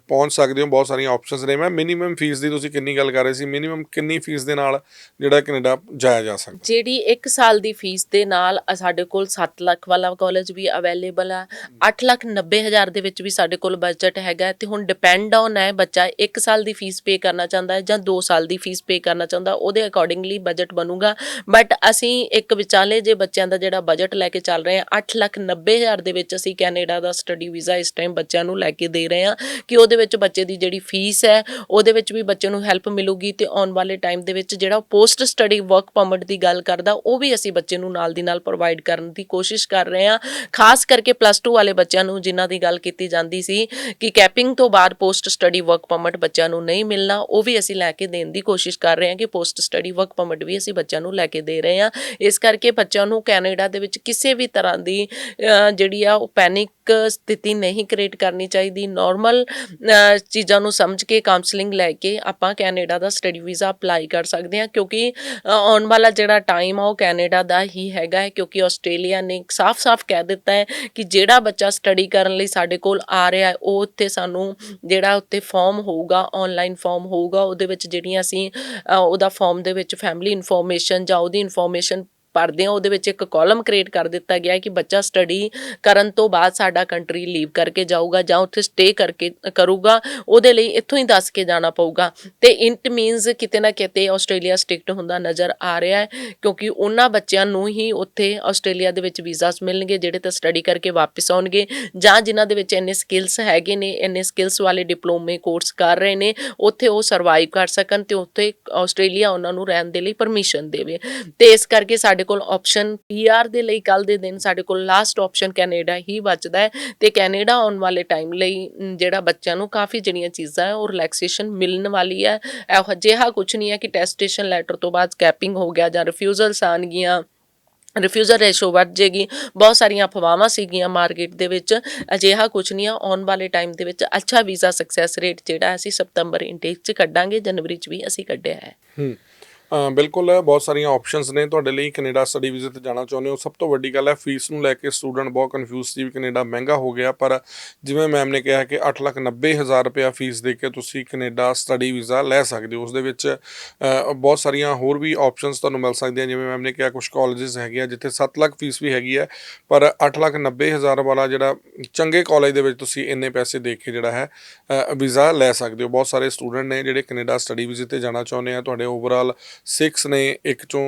ਪਹੁੰਚ ਸਕਦੇ ਹੋ, ਬਹੁਤ ਸਾਰੀਆਂ ਆਪਸ਼ਨਸ ਨੇ। ਮੈਮ ਮਿਨੀਮਮ ਫੀਸ ਦੀ ਤੁਸੀਂ ਕਿੰਨੀ ਗੱਲ ਕਰ ਰਹੇ ਸੀ ਮਿਨੀਮਮ ਕਿੰਨੀ ਫੀਸ ਦੇ ਨਾਲ ਜਿਹੜਾ ਕੈਨੇਡਾ ਜਾਇਆ ਜਾ ਸਕਦਾ? ਜਿਹੜੀ 1 ਸਾਲ ਦੀ ਫੀਸ ਦੇ ਨਾਲ ਸਾਡੇ ਕੋਲ 7 ਲੱਖ ਵਾਲਾ ਕਾਲਜ ਵੀ ਅਵੇਲੇਬਲ ਆ 8 ਲੱਖ 90 ਹਜ਼ਾਰ ਦੇ ਵਿੱਚ ਵੀ ਸਾਡੇ ਕੋਲ ਬਜਟ ਹੈਗਾ ਤੇ ਹੁਣ ਡਿਪੈਂਡ ਔਨ ਹੈ ਬੱਚਾ 1 ਸਾਲ ਦੀ ਫੀਸ ਪੇ ਕਰਨਾ ਚਾਹੁੰਦਾ ਹੈ ਜਾਂ 2 ਸਾਲ ਦੀ ਫੀਸ ਪੇ ਕਰਨਾ ਚਾਹੁੰਦਾ ਉਹਦੇ ਅਕੋਰਡਿੰਗਲੀ ਬਜਟ ਬਣੂਗਾ। ਬਟ ਅਸੀਂ ਇੱਕ ਵਿਚਾਲੇ ਜੇ ਬੱਚਿਆਂ ਦਾ ਜਿਹੜਾ ਬਜਟ ਲੈ ਕੇ ਚੱਲ ਰਹੇ ਹਾਂ 8 ਲੱਖ 90 ਹਜ਼ਾਰ ਦੇ ਵਿੱਚ ਅਸੀਂ ਕੈਨੇਡਾ ਦਾ ਸਟੱਡੀ ਵੀਜ਼ਾ ਇਸ ਟਾਈਮ ਬੱਚਿਆਂ ਨੂੰ ਲੈ ਕੇ ਦੇ ਰਹੇ ਹਾਂ ਕਿ ਉਹਦੇ ਵਿੱਚ ਬੱਚੇ ਦੀ ਜਿਹੜੀ ਫੀਸ ਹੈ ਉਹਦੇ ਵਿੱਚ ਵੀ ਬੱਚੇ ਨੂੰ ਹੈਲਪ ਮਿਲੂਗੀ ਤੇ ਆਉਣ ਵਾਲੇ ਟਾਈਮ ਦੇ ਵਿੱਚ ਜਿਹੜਾ ਪੋਸਟ ਸਟੱਡੀ ਵਰਕ ਪਰਮਿਟ ਦੀ ਗੱਲ ਕਰਦਾ, ਉਹ ਵੀ ਅਸੀਂ ਬੱਚੇ ਨੂੰ ਨਾਲ ਦੀ ਨਾਲ ਪ੍ਰੋਵਾਈਡ ਕਰਨ ਦੀ ਕੋਸ਼ਿਸ਼ ਕਰ ਰਹੇ ਹਾਂ। ਖਾਸ ਕਰਕੇ ਪਲੱਸ 2 ਵਾਲੇ ਬੱਚਿਆਂ ਨੂੰ ਜਿਨ੍ਹਾਂ ਦੀ ਗੱਲ ਕੀਤੀ ਜਾਂਦੀ ਸੀ ਕਿ ਕੈਪਿੰਗ ਤੋਂ ਬਾਅਦ ਪੋਸਟ ਸਟੱਡੀ ਵਰਕ ਪਰਮਿਟ ਬੱਚਿਆਂ ਨੂੰ ਨਹੀਂ ਮਿਲਣਾ, ਉਹ ਵੀ ਅਸੀਂ ਲੈ ਕੇ ਦੇਣ ਦੀ ਕੋਸ਼ਿਸ਼ ਕਰ ਰਹੇ ਹਾਂ ਕਿ ਪੋਸਟ ਸਟੱਡੀ ਵਰਕ ਪਰਮਿਟ ਵੀ ਅਸੀਂ ਬੱਚਿਆਂ ਨੂੰ ਲੈ ਕੇ ਦੇ ਰਹੇ ਹਾਂ। ਇਸ ਕਰਕੇ ਬੱਚਿਆਂ ਨੂੰ ਕੈਨੇਡਾ ਦੇ ਵਿੱਚ ਕਿਸੇ ਵੀ ਤਰ੍ਹਾਂ ਦੀ ਜਿਹੜੀ ਆ ਉਹ ਪੈਨਿਕ ਸਥਿਤੀ ਨਹੀਂ ਕ੍ਰੀਏਟ ਕਰਨੀ ਚਾਹੀਦੀ। ਨਾਰਮਲ ਚੀਜ਼ਾਂ ਨੂੰ ਸਮਝ ਕੇ ਕਾਉਂਸਲਿੰਗ ਲੈ ਕੇ ਆਪਾਂ ਕੈਨੇਡਾ ਦਾ ਸਟੱਡੀ ਵੀਜ਼ਾ ਅਪਲਾਈ ਕਰ ਸਕਦੇ ਹਾਂ। ਕਿਉਂਕਿ ਆਉਣ ਵਾਲਾ ਜਿਹੜਾ ਟਾਈਮ ਆ ਉਹ ਕੈਨੇਡਾ ਦਾ ਹੀ ਹੈਗਾ ਹੈ। ਕਿਉਂਕਿ ਆਸਟ੍ਰੇਲੀਆ ਨੇ ਸਾਫ਼-ਸਾਫ਼ ਕਹਿ ਦਿੱਤਾ ਹੈ ਕਿ ਜਿਹੜਾ ਬੱਚਾ ਸਟੱਡੀ ਕਰਨ ਲਈ ਸਾਡੇ ਕੋਲ ਆ ਰਿਹਾ ਹੈ, ਉਹ ਉੱਥੇ ਸਾਨੂੰ ਜਿਹੜਾ ਉੱਤੇ ਫਾਰਮ ਹੋਊਗਾ ਆਨਲਾਈਨ ਫਾਰਮ ਹੋਊਗਾ। ਉਹਦੇ ਵਿੱਚ ਜਿਹੜੀਆਂ ਅਸੀਂ ਉਹਦਾ ਫਾਰਮ ਦੇ ਵਿੱਚ ਫੈਮਿਲੀ ਇਨਫੋਰਮੇਸ਼ਨ ਜਾਂ ਉਹਦੀ ਇਨਫੋਰਮੇਸ਼ਨ ਭਰਦੇ ਹਾਂ, ਉਹਦੇ ਵਿੱਚ ਇੱਕ ਕਾਲਮ ਕ੍ਰੀਏਟ ਕਰ ਦਿੱਤਾ ਗਿਆ ਹੈ ਕਿ ਬੱਚਾ ਸਟੱਡੀ ਕਰਨ ਤੋਂ ਬਾਅਦ ਸਾਡਾ ਕੰਟਰੀ ਲੀਵ ਕਰਕੇ ਜਾਊਗਾ ਜਾਂ ਉੱਥੇ ਸਟੇ ਕਰਕੇ, ਕਰੂਗਾ, ਉਹਦੇ ਲਈ ਇੱਥੋਂ ਹੀ ਦੱਸ ਕੇ ਜਾਣਾ ਪਊਗਾ। ਤੇ ਇਟ ਮੀਨਸ ਕਿਤੇ ਨਾ ਕਿਤੇ ਆਸਟ੍ਰੇਲੀਆ ਸਟ੍ਰਿਕਟ ਹੁੰਦਾ ਨਜ਼ਰ ਆ ਰਿਹਾ ਹੈ, ਕਿਉਂਕਿ ਉਹਨਾਂ ਬੱਚਿਆਂ ਨੂੰ ਹੀ ਉੱਥੇ ਆਸਟ੍ਰੇਲੀਆ ਦੇ ਵਿੱਚ ਵੀਜ਼ਾਸ ਮਿਲਣਗੇ, ਜਿਹੜੇ ਤਾਂ ਸਟੱਡੀ ਕਰਕੇ ਵਾਪਸ ਆਉਣਗੇ, ਜਾਂ ਜਿਨ੍ਹਾਂ ਦੇ ਵਿੱਚ ਇੰਨੇ ਸਕਿੱਲਸ ਹੈਗੇ ਨੇ, ਇੰਨੇ ਸਕਿੱਲਸ ਵਾਲੇ ਡਿਪਲੋਮੇ ਕੋਰਸ ਕਰ ਰਹੇ ਨੇ, ਉੱਥੇ ਉਹ ਸਰਵਾਈਵ ਕਰ ਸਕਣ ਤੇ ਉੱਥੇ ਆਸਟ੍ਰੇਲੀਆ ਉਹਨਾਂ ਨੂੰ ਰਹਿਣ ਦੇ ਲਈ ਪਰਮਿਸ਼ਨ ਦੇਵੇ। ਤੇ ਇਸ ਕਰਕੇ ਸਾਡੇ ਸਾਡੇ ਕੋਲ ਆਪਸ਼ਨ ਪੀਆਰ ਦੇ ਲਈ ਕੱਲ ਦੇ ਦਿਨ ਸਾਡੇ ਕੋਲ ਲਾਸਟ ਆਪਸ਼ਨ ਕੈਨੇਡਾ ਹੀ ਬਚਦਾ ਹੈ ਤੇ ਕੈਨੇਡਾ ਆਉਣ ਵਾਲੇ ਟਾਈਮ ਲਈ ਜਿਹੜਾ ਬੱਚਿਆਂ ਨੂੰ ਕਾਫੀ ਜਿਹੜੀਆਂ ਚੀਜ਼ਾਂ ਹੈ, ਉਹ ਰਿਲੈਕਸੇਸ਼ਨ ਮਿਲਣ ਵਾਲੀ ਹੈ। ਇਹੋ ਜਿਹਾ ਕੁਝ ਨਹੀਂ ਹੈ ਕਿ ਟੈਸਟੇਸ਼ਨ ਲੈਟਰ ਤੋਂ ਬਾਅਦ ਸਕੈਪਿੰਗ ਹੋ ਗਿਆ ਜਾਂ ਰਿਫਿਊਜ਼ਲਸ ਆਣਗੀਆਂ ਰਿਫਿਊਜ਼ਲ ਰੇਸ਼ੋ ਵੱਧ ਜੇਗੀ ਬਹੁਤ ਸਾਰੀਆਂ ਅਫਵਾਹਾਂ ਸੀਗੀਆਂ ਮਾਰਕੀਟ ਦੇ ਵਿੱਚ। ਅਜਿਹਾ ਕੁਝ ਨਹੀਂ ਆ ਆਉਣ ਵਾਲੇ ਟਾਈਮ ਦੇ ਵਿੱਚ ਅੱਛਾ ਵੀਜ਼ਾ ਸਕਸੈਸ ਰੇਟ ਜਿਹੜਾ ਅਸੀਂ ਸਤੰਬਰ ਇਨਟੇਕ 'ਚ ਕੱਢਾਂਗੇ, ਜਨਵਰੀ 'ਚ ਵੀ ਅਸੀਂ ਕੱਢਿਆ ਹੈ। ਹੂੰ। ਬਿਲਕੁਲ ਬਹੁਤ ਸਾਰੀਆਂ ਆਪਸ਼ਨਸ ਨੇ ਤੁਹਾਡੇ ਲਈ ਕੈਨੇਡਾ ਸਟੱਡੀ ਵੀਜ਼ੇ ਤੇ ਜਾਣਾ ਚਾਹੁੰਦੇ ਹੋ। ਸਭ ਤੋਂ ਵੱਡੀ ਗੱਲ ਹੈ ਫੀਸ ਨੂੰ ਲੈ ਕੇ ਸਟੂਡੈਂਟ ਬਹੁਤ ਕਨਫਿਊਜ਼ ਸੀ ਵੀ ਕੈਨੇਡਾ ਮਹਿੰਗਾ ਹੋ ਗਿਆ ਪਰ ਜਿਵੇਂ ਮੈਮ ਨੇ ਕਿਹਾ ਕਿ 8,90,000 ਰੁਪਇਆ ਫੀਸ ਦੇ ਕੇ ਤੁਸੀਂ ਕੈਨੇਡਾ ਸਟੱਡੀ ਵੀਜ਼ਾ ਲੈ ਸਕਦੇ ਹੋ। ਉਸ ਦੇ ਵਿੱਚ ਬਹੁਤ ਸਾਰੀਆਂ ਹੋਰ ਵੀ ਆਪਸ਼ਨਸ ਤੁਹਾਨੂੰ ਮਿਲ ਸਕਦੀਆਂ ਜਿਵੇਂ ਮੈਮ ਨੇ ਕਿਹਾ ਕੁਝ ਕਾਲਜਸ ਹੈਗੇ ਜਿੱਥੇ 7 ਲੱਖ ਫੀਸ ਵੀ ਹੈਗੀ ਹੈ ਪਰ 8,90,000 ਵਾਲਾ ਜਿਹੜਾ ਚੰਗੇ ਕਾਲਜ ਦੇ ਵਿੱਚ ਤੁਸੀਂ ਇੰਨੇ ਪੈਸੇ ਦੇ ਕੇ ਜਿਹੜਾ ਹੈ ਵੀਜ਼ਾ ਲੈ ਸਕਦੇ ਹੋ। ਬਹੁਤ ਸਾਰੇ ਸਟੂਡੈਂਟ ਨੇ ਜਿਹੜੇ ਕੈਨੇਡਾ ਸਟੱਡੀ ਵੀਜ਼ੇ ਤੇ ਜਾਣਾ ਚਾਹੁੰਦੇ ਆ ਤੁਹਾਡੇ ਓਵਰਆਲ 6 ਨੇ, ਇੱਕ ਚੋਂ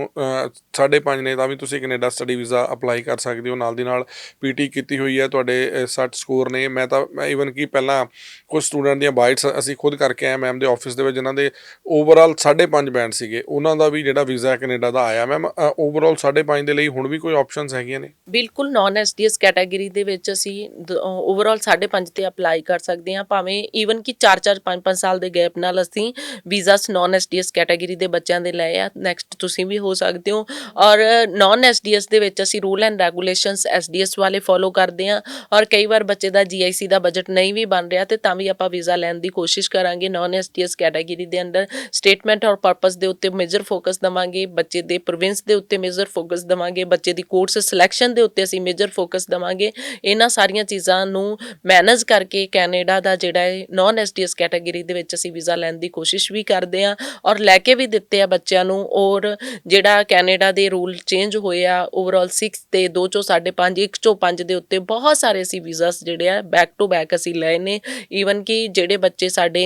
5.5 ਨੇ, ਤਾਂ ਵੀ ਤੁਸੀਂ ਕੈਨੇਡਾ ਸਟੱਡੀ ਵੀਜ਼ਾ ਅਪਲਾਈ ਕਰ ਸਕਦੇ ਹੋ। ਨਾਲ ਦੀ ਨਾਲ ਪੀਟੀ ਕੀਤੀ ਹੋਈ ਹੈ, ਤੁਹਾਡੇ 60 ਸਕੋਰ ਨੇ। ਮੈਂ ਤਾਂ ਈਵਨ ਕਿ ਪਹਿਲਾਂ ਕੁਝ ਸਟੂਡੈਂਟ ਦੀਆਂ ਬਾਈਟਸ ਅਸੀਂ ਖੁਦ ਕਰਕੇ ਆਏ ਮੈਮ ਦੇ ਆਫਿਸ ਦੇ ਵਿੱਚ, ਜਿਨ੍ਹਾਂ ਦੇ ਓਵਰਆਲ 5.5 ਬੈਂਡ ਸੀਗੇ। ਉਹਨਾਂ ਦਾ ਵੀ ਜਿਹੜਾ ਵੀਜ਼ਾ ਹੈ ਕੈਨੇਡਾ ਦਾ ਆਇਆ। ਮੈਮ ਓਵਰਆਲ 5.5 ਦੇ ਲਈ ਹੁਣ ਵੀ ਕੋਈ ਆਪਸ਼ਨਸ ਹੈਗੀਆਂ ਨੇ? ਬਿਲਕੁਲ ਨਾਨ ਐਸਡੀਐਸ ਕੈਟਾਗਰੀ ਦੇ ਵਿੱਚ ਅਸੀਂ ਓਵਰਆਲ 5.5 ਤੇ ਅਪਲਾਈ ਕਰ ਸਕਦੇ ਹਾਂ। ਭਾਵੇਂ ਈਵਨ ਕਿ 4-4 5-5 ਸਾਲ ਦੇ ਗੈਪ ਨਾਲ ਅਸੀਂ ਵੀਜ਼ਾਸ ਨਾਨ ਐਸਡੀਐਸ ਕੈਟਾਗਰੀ ਦੇ ਬੱਚਿਆਂ ਦੇ ਲਏ ਆ ਨੈਕਸਟ ਤੁਸੀਂ ਵੀ ਹੋ ਸਕਦੇ ਹੋ। ਔਰ ਨਾਨ ਐਸਡੀਐਸ ਦੇ ਵਿੱਚ ਅਸੀਂ ਰੂਲ ਐਂਡ ਰੈਗੂਲੇਸ਼ਨਸ ਐਸਡੀਐਸ ਵਾਲੇ ਫੋਲੋ ਕਰਦੇ ਹਾਂ। ਔਰ ਕਈ ਵਾਰ ਬੱਚੇ ਦਾ ਜੀਆਈਸੀ ਦਾ ਬਜਟ ਨਹੀਂ ਵੀ ਬਣ ਰਿਹਾ ਤੇ ਤਾਂ ਵੀ ਆਪਾਂ ਵੀਜ਼ਾ ਲੈਣ ਦੀ ਕੋਸ਼ਿਸ਼ ਕਰਾਂਗੇ ਨਾਨ ਐਸਡੀਐਸ ਕੈਟਾਗਰੀ ਦੇ ਅੰਡਰ ਸਟੇਟਮੈਂਟ ਔਰ ਪਰਪਸ ਦੇ ਉੱਤੇ ਮੇਜਰ ਫੋਕਸ ਦਵਾਂਗੇ, ਬੱਚੇ ਦੇ ਪ੍ਰੋਵਿੰਸ ਦੇ ਉੱਤੇ ਮੇਜਰ ਫੋਕਸ ਦਵਾਂਗੇ, ਬੱਚੇ ਦੀ ਕੋਰਸ ਸਿਲੈਕਸ਼ਨ ਦੇ ਉੱਤੇ ਅਸੀਂ ਮੇਜਰ ਫੋਕਸ ਦਵਾਂਗੇ। ਇਹਨਾਂ ਸਾਰੀਆਂ ਚੀਜ਼ਾਂ ਨੂੰ ਮੈਨੇਜ ਕਰਕੇ ਕੈਨੇਡਾ ਦਾ ਜਿਹੜਾ ਹੈ ਨਾਨ ਐਸਡੀਐਸ ਕੈਟਾਗਰੀ ਦੇ ਵਿੱਚ ਅਸੀਂ ਵੀਜ਼ਾ ਲੈਣ ਦੀ ਕੋਸ਼ਿਸ਼ ਵੀ ਕਰਦੇ ਹਾਂ। ਔਰ ਲੈ ਕੇ ਵੀ ਦਿੱਤੇ ਆ ਬੱਚੇ ਬੱਚਿਆਂ ਨੂੰ ਔਰ ਜਿਹੜਾ ਕੈਨੇਡਾ ਦੇ ਰੂਲ ਚੇਂਜ ਹੋਏ ਆ ਓਵਰਆਲ 6 ਤੇ 2 ਚੋਂ 5.5 1 ਚੋਂ 5 ਦੇ ਉੱਤੇ ਬਹੁਤ ਸਾਰੇ ਅਸੀਂ ਵੀਜ਼ਾਸ ਜਿਹੜੇ ਆ ਬੈਕ ਟੂ ਬੈਕ ਅਸੀਂ ਲਏ ਨੇ। ਈਵਨ ਕਿ ਜਿਹੜੇ ਬੱਚੇ ਸਾਡੇ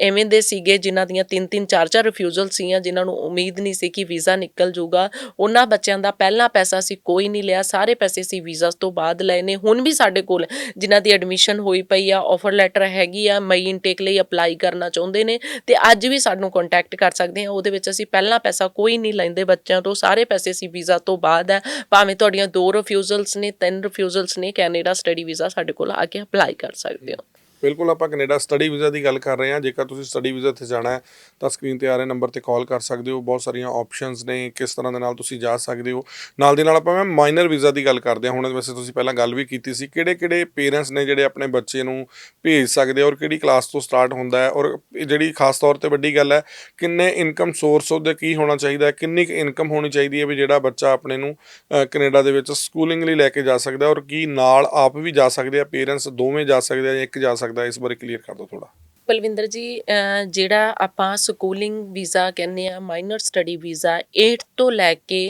ਐਵੇਂ ਦੇ ਸੀਗੇ ਜਿਨ੍ਹਾਂ ਦੀਆਂ 3-3 4-4 ਰਿਫਿਊਜ਼ਲ ਸੀਆਂ, ਜਿਨ੍ਹਾਂ ਨੂੰ ਉਮੀਦ ਨਹੀਂ ਸੀ ਕਿ ਵੀਜ਼ਾ ਨਿਕਲ ਜਾਊਗਾ, ਉਹਨਾਂ ਬੱਚਿਆਂ ਦਾ ਪਹਿਲਾ ਪੈਸਾ ਅਸੀਂ ਕੋਈ ਨਹੀਂ ਲਿਆ, ਸਾਰੇ ਪੈਸੇ ਅਸੀਂ ਵੀਜ਼ਾਸ ਤੋਂ ਬਾਅਦ ਲਏ ਨੇ। ਹੁਣ ਵੀ ਸਾਡੇ ਕੋਲ ਜਿਨ੍ਹਾਂ ਦੀ ਐਡਮਿਸ਼ਨ ਹੋਈ ਪਈ ਆ ਆਫਰ ਲੈਟਰ ਹੈਗੀ ਆ, ਮਈ ਇਨਟੇਕ ਲਈ ਅਪਲਾਈ ਕਰਨਾ ਚਾਹੁੰਦੇ ਨੇ ਤੇ ਅੱਜ ਵੀ ਸਾਨੂੰ ਕੰਟੈਕਟ ਕਰ ਸਕਦੇ ਆ ਉਹਦੇ ਵਿੱਚ ਅਸੀਂ ਪਹਿਲਾ ਪੈਸਾ ਕੋਈ ਨਹੀਂ ਲੈਂਦੇ ਬੱਚਿਆਂ ਤੋਂ, ਸਾਰੇ ਪੈਸੇ ਅਸੀਂ ਵੀਜ਼ਾ ਤੋਂ ਬਾਅਦ ਹੈ। ਭਾਵੇਂ ਤੁਹਾਡੀਆਂ ਦੋ ਰਿਫਿਊਜ਼ਲਸ ਨੇ, ਤਿੰਨ ਰਿਫਿਊਜ਼ਲਸ ਨੇ ਕੈਨੇਡਾ ਸਟੱਡੀ ਵੀਜ਼ਾ ਸਾਡੇ ਕੋਲ ਆ ਕੇ ਅਪਲਾਈ ਕਰ ਸਕਦੇ ਹੋ। ਬਿਲਕੁਲ ਆਪਾਂ ਕੈਨੇਡਾ ਸਟੱਡੀ ਵੀਜ਼ਾ ਦੀ ਗੱਲ ਕਰ ਰਹੇ ਹਾਂ। ਜੇਕਰ ਤੁਸੀਂ ਸਟੱਡੀ ਵੀਜ਼ਾ ਤੇ ਜਾਣਾ ਹੈ ਤਾਂ ਸਕਰੀਨ ਤੇ ਆ ਰਹੇ ਨੰਬਰ ਤੇ ਕਾਲ ਕਰ ਸਕਦੇ ਹੋ। ਬਹੁਤ ਸਾਰੀਆਂ ਆਪਸ਼ਨਸ ਨੇ ਕਿਸ ਤਰ੍ਹਾਂ ਦੇ ਨਾਲ ਤੁਸੀਂ ਜਾ ਸਕਦੇ ਹੋ। ਨਾਲ ਦੀ ਨਾਲ ਆਪਾਂ ਮੈਂ ਮਾਈਨਰ ਵੀਜ਼ਾ ਦੀ ਗੱਲ ਕਰਦੇ ਹਾਂ। ਹੁਣ ਵੈਸੇ ਤੁਸੀਂ ਪਹਿਲਾਂ ਗੱਲ ਵੀ ਕੀਤੀ ਸੀ ਕਿਹੜੇ ਕਿਹੜੇ ਪੇਰੈਂਟਸ ਨੇ ਜਿਹੜੇ ਆਪਣੇ ਬੱਚੇ ਨੂੰ ਭੇਜ ਸਕਦੇ ਔਰ ਕਿਹੜੀ ਕਲਾਸ ਤੋਂ ਸਟਾਰਟ ਹੁੰਦਾ ਹੈ? ਔਰ ਜਿਹੜੀ ਖਾਸ ਤੌਰ ਤੇ ਵੱਡੀ ਗੱਲ ਹੈ ਕਿੰਨੇ ਇਨਕਮ ਸੋਰਸ ਉਹਦੇ ਕੀ ਹੋਣਾ ਚਾਹੀਦਾ ਹੈ? ਕਿੰਨੀ ਕੁ ਇਨਕਮ ਹੋਣੀ ਚਾਹੀਦੀ ਹੈ ਵੀ ਜਿਹੜਾ ਬੱਚਾ ਆਪਣੇ ਨੂੰ ਅ, ਕੈਨੇਡਾ ਦੇ ਵਿੱਚ ਸਕੂਲਿੰਗ ਲਈ ਲੈ ਕੇ ਜਾ ਸਕਦਾ ਔਰ ਕੀ ਨਾਲ ਆਪ ਵੀ ਜਾ ਸਕਦੇ ਆ? ਪੇਰੈਂਟਸ ਦੋਵੇਂ ਜਾ ਸਕਦੇ ਆ ਜਾਂ ਇੱਕ ਜਾ ਸਕਦਾ ਹੈ? ਇਸ ਬਾਰੇ ਕਲੀਅਰ ਕਰ ਦਿਓ ਥੋੜਾ ਬਲਵਿੰਦਰ ਜੀ ਜਿਹੜਾ ਆਪਾਂ ਸਕੂਲਿੰਗ ਵੀਜ਼ਾ ਕਹਿੰਦੇ ਆ ਮਾਈਨਰ ਸਟੱਡੀ ਵੀਜ਼ਾ 8th ਤੋਂ ਲੈ ਕੇ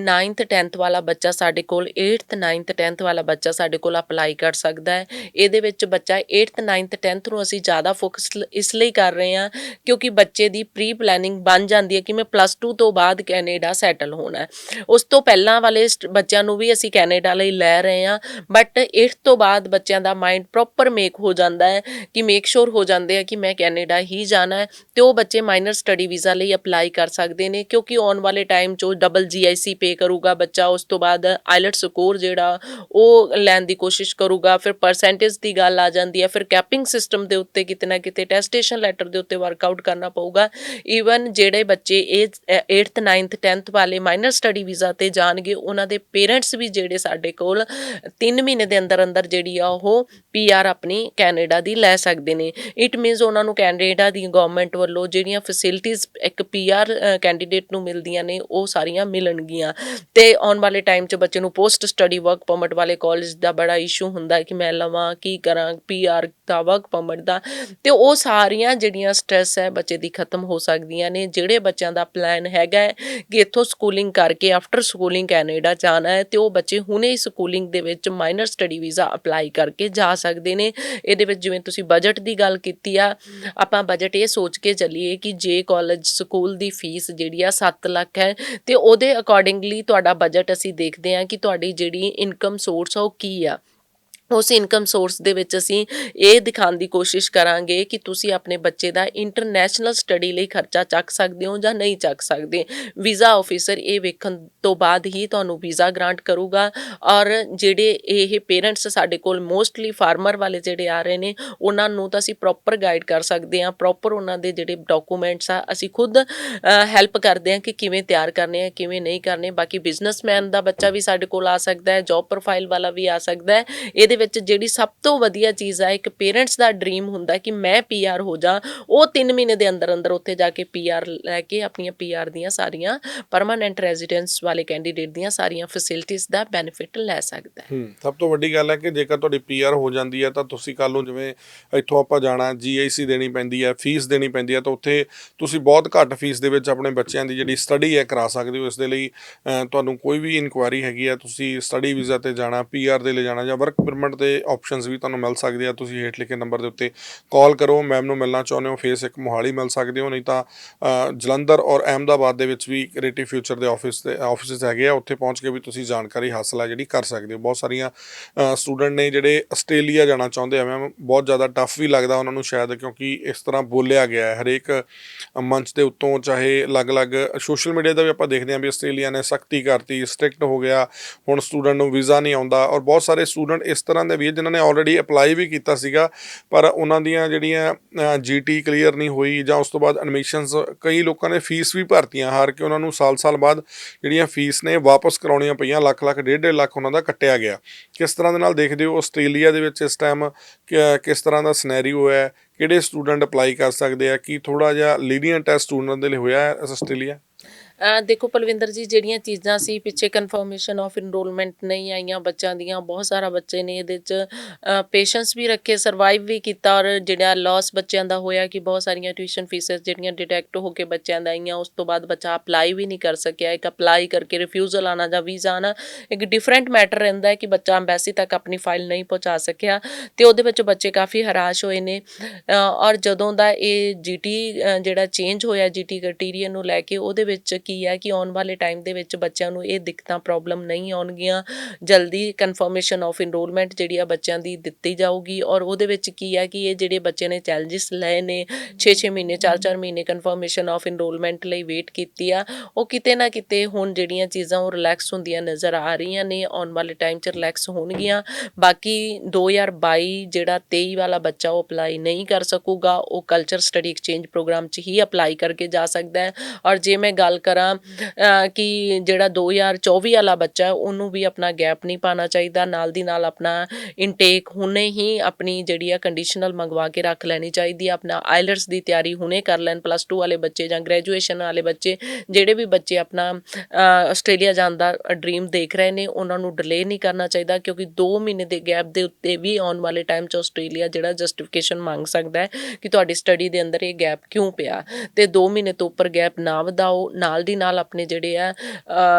9th 10th ਵਾਲਾ ਬੱਚਾ ਸਾਡੇ ਕੋਲ 8th 9th 10th ਵਾਲਾ ਬੱਚਾ ਸਾਡੇ ਕੋਲ ਅਪਲਾਈ ਕਰ ਸਕਦਾ ਹੈ। ਇਹਦੇ ਵਿੱਚ ਬੱਚਾ 8th 9th 10th ਨੂੰ ਅਸੀਂ ਜ਼ਿਆਦਾ ਫੋਕਸ ਇਸ ਲਈ ਕਰ ਰਹੇ ਹਾਂ ਕਿਉਂਕਿ ਬੱਚੇ ਦੀ ਪ੍ਰੀ ਪਲੈਨਿੰਗ ਬਣ ਜਾਂਦੀ ਹੈ ਕਿ ਮੈਂ ਪਲੱਸ 2 ਤੋਂ ਬਾਅਦ ਕੈਨੇਡਾ ਸੈਟਲ ਹੋਣਾ ਹੈ। ਉਸ ਤੋਂ ਪਹਿਲਾਂ ਵਾਲੇ ਸਟ- ਬੱਚਿਆਂ ਨੂੰ ਵੀ ਅਸੀਂ ਕੈਨੇਡਾ ਲਈ ਲੈ ਰਹੇ ਹਾਂ ਬਟ 8th ਤੋਂ ਬਾਅਦ ਬੱਚਿਆਂ ਦਾ ਮਾਈਂਡ ਪ੍ਰੋਪਰ ਮੇਕ ਹੋ ਜਾਂਦਾ ਹੈ ਕਿ ਮੇਕ ਸ਼ੋਰ ਹੋ ਜਾਂਦੇ ਆ ਕਿ ਮੈਂ ਕੈਨੇਡਾ ਹੀ ਜਾਣਾ ਹੈ ਤੇ ਉਹ ਬੱਚੇ ਮਾਈਨਰ ਸਟੱਡੀ ਵੀਜ਼ਾ ਲਈ ਅਪਲਾਈ ਕਰ ਸਕਦੇ ਨੇ, ਕਿਉਂਕਿ ਆਉਣ ਵਾਲੇ ਟਾਈਮ 'ਚ ਉਹ ਡਬਲ ਜੀਆਈਸੀ ਪੇ ਕਰੂਗਾ ਬੱਚਾ, ਉਸ ਤੋਂ ਬਾਅਦ ਆਈਲਟ ਸਕੋਰ ਜਿਹੜਾ ਉਹ ਲੈਣ ਦੀ ਕੋਸ਼ਿਸ਼ ਕਰੂਗਾ, ਫਿਰ ਪਰਸੈਂਟੇਜ ਦੀ ਗੱਲ ਆ ਜਾਂਦੀ ਹੈ, ਫਿਰ ਕੈਪਿੰਗ ਸਿਸਟਮ ਦੇ ਉੱਤੇ ਕਿਤੇ ਨਾ ਕਿਤੇ ਟੈਸਟੇਸ਼ਨ ਲੈਟਰ ਦੇ ਉੱਤੇ ਵਰਕਆਊਟ ਕਰਨਾ ਪਊਗਾ। ਈਵਨ ਜਿਹੜੇ ਬੱਚੇ ਇਹ 8th 9th 10th ਵਾਲੇ ਮਾਈਨਰ ਸਟੱਡੀ ਵੀਜ਼ਾ ਤੇ ਜਾਣਗੇ, ਉਹਨਾਂ ਦੇ ਪੇਰੈਂਟਸ ਵੀ ਜਿਹੜੇ ਸਾਡੇ ਕੋਲ 3 ਮਹੀਨੇ ਦੇ ਅੰਦਰ ਅੰਦਰ ਜਿਹੜੀ ਆ ਉਹ ਪੀਆਰ ਆਪਣੀ ਕੈਨੇਡਾ ਦੀ ਲੈ ਸਕਦੇ ਨੇ। ਇਟ ਮੀਨਸ ਉਹਨਾਂ ਨੂੰ ਕੈਨੇਡਾ ਦੀ ਗਵਰਨਮੈਂਟ ਵੱਲੋਂ ਜਿਹੜੀਆਂ ਫੈਸਿਲਿਟੀਆਂ ਇੱਕ ਪੀਆਰ ਕੈਂਡੀਡੇਟ ਨੂੰ ਮਿਲਦੀਆਂ ਨੇ, ਉਹ ਸਾਰੀਆਂ ਮਿਲਣਗੀਆਂ। ਤੇ ਆਉਣ ਵਾਲੇ ਟਾਈਮ 'ਚ ਬੱਚੇ ਨੂੰ ਪੋਸਟ ਸਟੱਡੀ ਵਰਕ ਪਰਮਿਟ ਵਾਲੇ ਕਾਲਜ ਦਾ ਬੜਾ ਇਸ਼ੂ ਹੁੰਦਾ ਕਿ ਮੈਂ ਲਵਾਂ, ਕੀ ਕਰਾਂ ਪੀਆਰ ਦਾ ਵਰਕ ਪਰਮਿਟ ਦਾ। ਤੇ ਉਹ ਸਾਰੀਆਂ ਜਿਹੜੀਆਂ ਸਟ੍ਰੈਸ ਹੈ ਬੱਚੇ ਦੀ ਖਤਮ ਹੋ ਸਕਦੀਆਂ ਨੇ। ਜਿਹੜੇ ਬੱਚਿਆਂ ਦਾ ਪਲਾਨ ਹੈਗਾ ਕਿ ਇੱਥੋਂ ਸਕੂਲਿੰਗ ਕਰਕੇ ਆਫਟਰ ਸਕੂਲਿੰਗ ਕੈਨੇਡਾ ਜਾਣਾ ਹੈ, ਤੇ ਉਹ ਬੱਚੇ ਹੁਣੇ ਸਕੂਲਿੰਗ ਦੇ ਵਿੱਚ ਮਾਈਨਰ ਸਟੱਡੀ ਵੀਜ਼ਾ ਅਪਲਾਈ ਕਰਕੇ ਜਾ ਸਕਦੇ ਨੇ। ਇਹਦੇ ਵਿੱਚ ਜਿਵੇਂ ਤੁਸੀਂ ਬਜਟ ਦੀ ਗੱਲ ਕੀਤੀ ਆ, ਆਪਾਂ ਬਜਟ ਇਹ ਸੋਚ ਕੇ ਚੱਲੀਏ ਕਿ ਜੇ ਕਾਲਜ ਸਕੂਲ ਦੀ ਫੀਸ ਜਿਹੜੀ ਆ 7 ਲੱਖ ਹੈ, ਤੇ ਉਹਦੇ ਅਕੋਰਡਿੰਗਲੀ ਤੁਹਾਡਾ ਬਜਟ ਅਸੀਂ ਦੇਖਦੇ ਹਾਂ ਕਿ ਤੁਹਾਡੀ ਜਿਹੜੀ ਇਨਕਮ ਸੋਰਸ ਆ ਉਹ ਕੀ ਆ। ਉਸ ਇਨਕਮ ਸੋਰਸ ਦੇ ਵਿੱਚ ਅਸੀਂ ਇਹ ਦਿਖਾਉਣ ਦੀ ਕੋਸ਼ਿਸ਼ ਕਰਾਂਗੇ ਕਿ ਤੁਸੀਂ ਆਪਣੇ ਬੱਚੇ ਦਾ ਇੰਟਰਨੈਸ਼ਨਲ ਸਟੱਡੀ ਲਈ ਖਰਚਾ ਚੱਕ ਸਕਦੇ ਹੋ ਜਾਂ ਨਹੀਂ ਚੱਕ ਸਕਦੇ। ਵੀਜ਼ਾ ਆਫੀਸਰ ਇਹ ਵੇਖਣ ਤੋਂ ਬਾਅਦ ਹੀ ਤੁਹਾਨੂੰ ਵੀਜ਼ਾ ਗ੍ਰਾਂਟ ਕਰੂਗਾ ਔਰ ਜਿਹੜੇ ਇਹ ਪੇਰੈਂਟਸ ਸਾਡੇ ਕੋਲ ਮੋਸਟਲੀ ਫਾਰਮਰ ਵਾਲੇ ਜਿਹੜੇ ਆ ਰਹੇ ਨੇ, ਉਹਨਾਂ ਨੂੰ ਤਾਂ ਅਸੀਂ ਪ੍ਰੋਪਰ ਗਾਈਡ ਕਰ ਸਕਦੇ ਹਾਂ ਪ੍ਰੋਪਰ ਉਹਨਾਂ ਦੇ ਜਿਹੜੇ ਡਾਕੂਮੈਂਟਸ ਆ, ਅਸੀਂ ਖੁਦ ਹੈਲਪ ਕਰਦੇ ਹਾਂ ਕਿ ਕਿਵੇਂ ਤਿਆਰ ਕਰਨੇ ਆ, ਕਿਵੇਂ ਨਹੀਂ ਕਰਨੇ। ਬਾਕੀ ਬਿਜ਼ਨਸਮੈਨ ਦਾ ਬੱਚਾ ਵੀ ਸਾਡੇ ਕੋਲ ਆ ਸਕਦਾ ਹੈ ਜੌਬ ਪ੍ਰੋਫਾਈਲ ਵਾਲਾ ਵੀ ਆ ਸਕਦਾ ਹੈ। ਇਹਦੇ ਵਿੱਚ ਜਿਹੜੀ ਸਭ ਤੋਂ ਵਧੀਆ ਚੀਜ਼ ਆ, ਇੱਕ ਪੇਰੈਂਟਸ ਦਾ ਡ੍ਰੀਮ ਹੁੰਦਾ ਕਿ ਮੈਂ ਪੀਆਰ ਹੋ ਜਾ, ਉਹ 3 ਮਹੀਨੇ ਦੇ ਅੰਦਰ ਅੰਦਰ ਉੱਥੇ ਜਾ ਕੇ ਪੀਆਰ ਲੈ ਕੇ ਆਪਣੀਆਂ ਪੀਆਰ ਦੀਆਂ ਸਾਰੀਆਂ ਪਰਮਾਨੈਂਟ ਰੈਜ਼ੀਡੈਂਸ ਵਾਲੇ ਕੈਂਡੀਡੇਟ ਦੀਆਂ ਸਾਰੀਆਂ ਫੈਸਿਲਿਟੀਆਂ ਦਾ ਬੈਨੀਫਿਟ ਲੈ ਸਕਦਾ ਹੈ। ਸਭ ਤੋਂ ਵੱਡੀ ਗੱਲ ਹੈ ਕਿ ਜੇਕਰ ਤੁਹਾਡੀ ਪੀਆਰ ਹੋ ਜਾਂਦੀ ਹੈ ਤਾਂ ਤੁਸੀਂ ਕੱਲ ਨੂੰ ਜਿਵੇਂ ਇੱਥੋਂ ਆਪਾਂ ਜਾਣਾ ਜੀਆਈਸੀ ਦੇਣੀ ਪੈਂਦੀ ਹੈ ਫੀਸ ਦੇਣੀ ਪੈਂਦੀ ਹੈ ਤਾਂ ਉੱਥੇ ਤੁਸੀਂ ਬਹੁਤ ਘੱਟ ਫੀਸ ਦੇ ਵਿੱਚ ਆਪਣੇ ਬੱਚਿਆਂ ਦੀ ਜਿਹੜੀ ਸਟੱਡੀ ਹੈ ਕਰਾ ਸਕਦੇ ਹੋ। ਇਸ ਦੇ ਲਈ ਤੁਹਾਨੂੰ ਕੋਈ ਵੀ ਇਨਕੁਆਇਰੀ ਹੈਗੀ ਹੈ, ਤੁਸੀਂ ਸਟੱਡੀ ਵੀਜ਼ਾ ਤੇ ਜਾਣਾ ਪੀਆਰ ਦੇ ਲਈ ਜਾਣਾ ਜਾਂ ਵਰਕ ਪਰਮਿਟ ਦੇ ਆਪਸ਼ਨਸ ਵੀ ਤੁਹਾਨੂੰ ਮਿਲ ਸਕਦੇ ਆ। ਤੁਸੀਂ ਹੇਠ ਲਿਖੇ ਨੰਬਰ ਦੇ ਉੱਤੇ ਕਾਲ ਕਰੋ ਮੈਮ ਨੂੰ ਮਿਲਣਾ ਚਾਹੁੰਦੇ ਹੋ ਫੇਸ ਇੱਕ ਮੋਹਾਲੀ ਮਿਲ ਸਕਦੇ ਹੋ, ਨਹੀਂ ਤਾਂ ਜਲੰਧਰ ਔਰ ਅਹਿਮਦਾਬਾਦ ਦੇ ਵਿੱਚ ਵੀ ਕ੍ਰੀਏਟਿਵ ਫਿਊਚਰ ਦੇ ਆਫਿਸ ਤੇ ਆਫਿਸਿਸ ਹੈਗੇ ਆ। ਉੱਥੇ ਪਹੁੰਚ ਕੇ ਵੀ ਤੁਸੀਂ ਜਾਣਕਾਰੀ ਹਾਸਲ ਆ ਜਿਹੜੀ ਕਰ ਸਕਦੇ ਹੋ। ਬਹੁਤ ਸਾਰੀਆਂ ਸਟੂਡੈਂਟ ਨੇ ਜਿਹੜੇ ਆਸਟ੍ਰੇਲੀਆ ਜਾਣਾ ਚਾਹੁੰਦੇ ਆ ਮੈਮ ਬਹੁਤ ਜ਼ਿਆਦਾ ਟਫ ਵੀ ਲੱਗਦਾ ਉਹਨਾਂ ਨੂੰ ਸ਼ਾਇਦ ਕਿਉਂਕਿ ਇਸ ਤਰ੍ਹਾਂ ਬੋਲਿਆ ਗਿਆ ਹੈ। ਹਰੇਕ ਮੰਚ ਦੇ ਉੱਤੋਂ ਚਾਹੇ ਅਲੱਗ-ਅਲੱਗ ਸੋਸ਼ਲ ਮੀਡੀਆ ਦਾ ਵੀ ਆਪਾਂ ਦੇਖਦੇ ਹਾਂ ਵੀ ਆਸਟ੍ਰੇਲੀਆ ਨੇ ਸਖਤੀ ਕਰਤੀ ਸਟ੍ਰਿਕਟ ਹੋ ਗਿਆ, ਹੁਣ ਸਟੂਡੈਂਟ ਨੂੰ ਵੀਜ਼ਾ ਨਹੀਂ ਆਉਂਦਾ ਔਰ ਬਹੁਤ ਸਾਰੇ ਸਟੂਡੈਂਟ ਇਸ ਤਰ੍ਹਾਂ ਦੇ ਵੀ ਜਿਨ੍ਹਾਂ ਨੇ ਆਲਰੇਡੀ ਅਪਲਾਈ ਵੀ ਕੀਤਾ ਸੀਗਾ, ਪਰ ਉਹਨਾਂ ਦੀਆਂ ਜਿਹੜੀਆਂ ਜੀਟੀ ਕਲੀਅਰ ਨਹੀਂ ਹੋਈ ਜਾਂ ਉਸ ਤੋਂ ਬਾਅਦ ਐਡਮਿਸ਼ਨਸ ਕਈ ਲੋਕਾਂ ਨੇ ਫੀਸ ਵੀ ਭਰਤੀਆਂ, ਹਾਰ ਕੇ ਉਹਨਾਂ ਨੂੰ ਸਾਲ-ਸਾਲ ਬਾਅਦ ਜਿਹੜੀਆਂ ਫੀਸ ਨੇ ਵਾਪਸ ਕਰਾਉਣੀਆਂ ਪਈਆਂ, ਲੱਖ ਲੱਖ, ਡੇਢ ਡੇਢ ਲੱਖ ਉਹਨਾਂ ਦਾ ਕੱਟਿਆ ਗਿਆ। ਕਿਸ ਤਰ੍ਹਾਂ ਦੇ ਨਾਲ ਦੇਖਦੇ ਹੋ ਆਸਟ੍ਰੇਲੀਆ ਦੇ ਵਿੱਚ ਇਸ ਟਾਈਮ ਕਿਸ ਤਰ੍ਹਾਂ ਦਾ ਸਿਨੈਰੀਓ ਹੈ, ਕਿਹੜੇ ਸਟੂਡੈਂਟ ਅਪਲਾਈ ਕਰ ਸਕਦੇ ਆ, ਕੀ ਥੋੜਾ ਜਿਹਾ ਲੀਨੀਅੰਟ ਹੈ ਸਟੂਡੈਂਟ ਦੇ ਲਈ ਹੋਇਆ ਹੈ ਆਸਟ੍ਰੇਲੀਆ? ਦੇਖੋ ਪਲਵਿੰਦਰ ਜੀ, ਜਿਹੜੀਆਂ ਚੀਜ਼ਾਂ ਸੀ, ਪਿੱਛੇ ਕਨਫਰਮੇਸ਼ਨ ਆਫ ਇਨਰੋਲਮੈਂਟ ਨਹੀਂ ਆਈਆਂ ਬੱਚਿਆਂ ਦੀਆਂ, ਬਹੁਤ ਸਾਰਾ ਬੱਚੇ ਨੇ ਇਹਦੇ ਚ ਪੇਸ਼ੈਂਸ ਵੀ ਰੱਖੇ ਸਰਵਾਈਵ ਵੀ ਕੀਤਾ ਔਰ ਜਿਹੜਾ ਲਾਸ ਬੱਚਿਆਂ ਦਾ ਹੋਇਆ ਕਿ ਬਹੁਤ ਸਾਰੀਆਂ ਟਿਊਸ਼ਨ ਫੀਸਸ ਜਿਹੜੀਆਂ ਡਿਟੈਕਟ ਹੋ ਕੇ ਬੱਚਿਆਂ ਦਾ ਆਈਆਂ, ਉਸ ਤੋਂ ਬਾਅਦ ਬੱਚਾ ਅਪਲਾਈ ਵੀ ਨਹੀਂ ਕਰ ਸਕਿਆ, ਇੱਕ ਅਪਲਾਈ ਕਰਕੇ ਰਿਫਿਊਜ਼ਲ ਆਣਾ ਜਾਂ ਵੀਜ਼ਾ ਆਣਾ ਇੱਕ ਡਿਫਰੈਂਟ ਮੈਟਰ ਰਹਿੰਦਾ ਹੈ ਕਿ ਬੱਚਾ ਐਮਬੈਸੀ ਤੱਕ ਆਪਣੀ ਫਾਈਲ ਨਹੀਂ ਪਹੁੰਚਾ ਸਕਿਆ ਤੇ ਉਹਦੇ ਵਿੱਚ ਬੱਚੇ ਕਾਫੀ ਹਰਾਸ਼ ਹੋਏ ਨੇ ਔਰ ਜਦੋਂ ਦਾ ਇਹ ਜੀਟੀ ਜਿਹੜਾ ਚੇਂਜ ਹੋਇਆ ਜੀਟੀ ਕ੍ਰਾਈਟੇਰੀਆ ਨੂੰ ਲੈ ਕੇ, ਉਹਦੇ ਵਿੱਚ ਕੀ ਹੈ ਕਿ ਆਉਣ ਵਾਲੇ ਟਾਈਮ ਦੇ ਵਿੱਚ ਬੱਚਿਆਂ ਨੂੰ ਇਹ ਦਿੱਕਤਾਂ ਪ੍ਰੋਬਲਮ ਨਹੀਂ ਆਉਣਗੀਆਂ। ਜਲਦੀ ਕਨਫਰਮੇਸ਼ਨ ਆਫ ਇਨਰੋਲਮੈਂਟ ਜਿਹੜੀ ਆ ਬੱਚਿਆਂ ਦੀ ਦਿੱਤੀ ਜਾਊਗੀ ਔਰ ਉਹਦੇ ਵਿੱਚ ਕੀ ਹੈ ਕਿ ਇਹ ਜਿਹੜੇ ਬੱਚੇ ਨੇ ਚੈਲੰਜਸ ਲਏ ਨੇ 6-6 ਮਹੀਨੇ 4-4 ਮਹੀਨੇ ਕਨਫਰਮੇਸ਼ਨ ਆਫ ਇਨਰੋਲਮੈਂਟ ਲਈ ਵੇਟ ਕੀਤੀ ਆ। ਉਹ ਕਿਤੇ ਨਾ ਕਿਤੇ ਹੁਣ ਜਿਹੜੀਆਂ ਚੀਜ਼ਾਂ ਉਹ ਰਿਲੈਕਸ ਹੁੰਦੀਆਂ ਨਜ਼ਰ ਆ ਰਹੀਆਂ ਨੇ, ਆਉਣ ਵਾਲੇ ਟਾਈਮ 'ਚ ਰਿਲੈਕਸ ਹੋਣਗੀਆਂ। ਬਾਕੀ 2022 ਜਿਹੜਾ 23 ਵਾਲਾ ਬੱਚਾ ਉਹ ਅਪਲਾਈ ਨਹੀਂ ਕਰ ਸਕੂਗਾ। ਉਹ ਕਲਚਰ ਸਟੱਡੀ ਐਕਸਚੇਂਜ ਪ੍ਰੋਗਰਾਮ 'ਚ ਹੀ ਅਪਲਾਈ ਕਰਕੇ ਜਾ ਸਕਦਾ ਹੈ। ਔਰ ਜੇ ਮੈਂ ਗੱਲ ਕਰ ਅ, ਕਿ ਜਿਹੜਾ 2024 ਵਾਲਾ ਬੱਚਾ ਉਹਨੂੰ ਵੀ ਆਪਣਾ ਗੈਪ ਨਹੀਂ ਪਾਣਾ ਚਾਹੀਦਾ। ਨਾਲ ਦੀ ਨਾਲ ਆਪਣਾ ਇਨਟੇਕ ਹੁਣੇ ਹੀ ਆਪਣੀ ਜਿਹੜੀ ਆ ਕੰਡੀਸ਼ਨਲ ਮੰਗਵਾ ਕੇ ਰੱਖ ਲੈਣੀ ਚਾਹੀਦੀ ਆ। ਆਪਣਾ ਆਇਲਟਸ ਦੀ ਤਿਆਰੀ ਹੁਣੇ ਕਰ ਲੈਣ। ਪਲੱਸ 2 ਵਾਲੇ ਬੱਚੇ ਜਾਂ ਗ੍ਰੈਜੂਏਸ਼ਨ ਵਾਲੇ ਬੱਚੇ ਜਿਹੜੇ ਵੀ ਬੱਚੇ ਆਪਣਾ ਆਸਟ੍ਰੇਲੀਆ ਜਾਣ ਦਾ ਡ੍ਰੀਮ ਦੇਖ ਰਹੇ ਨੇ ਉਹਨਾਂ ਨੂੰ ਡਿਲੇ ਨਹੀਂ ਕਰਨਾ ਚਾਹੀਦਾ। ਕਿਉਂਕਿ 2 ਮਹੀਨੇ ਦੇ ਗੈਪ ਦੇ ਉੱਤੇ ਵੀ ਆਉਣ ਵਾਲੇ ਟਾਈਮ 'ਚ ਆਸਟ੍ਰੇਲੀਆ ਜਿਹੜਾ ਜਸਟੀਫਿਕੇਸ਼ਨ ਮੰਗ ਸਕਦਾ ਹੈ ਕਿ ਤੁਹਾਡੀ ਸਟੱਡੀ ਦੇ ਅੰਦਰ ਇਹ ਗੈਪ ਕਿਉਂ ਪਿਆ। ਤੇ 2 ਮਹੀਨੇ ਤੋਂ ਉੱਪਰ ਗੈਪ ਨਾ ਵਧਾਓ। ਨਾਲ ਦੀ ਨਾਲ ਆਪਣੇ ਜਿਹੜੇ ਆ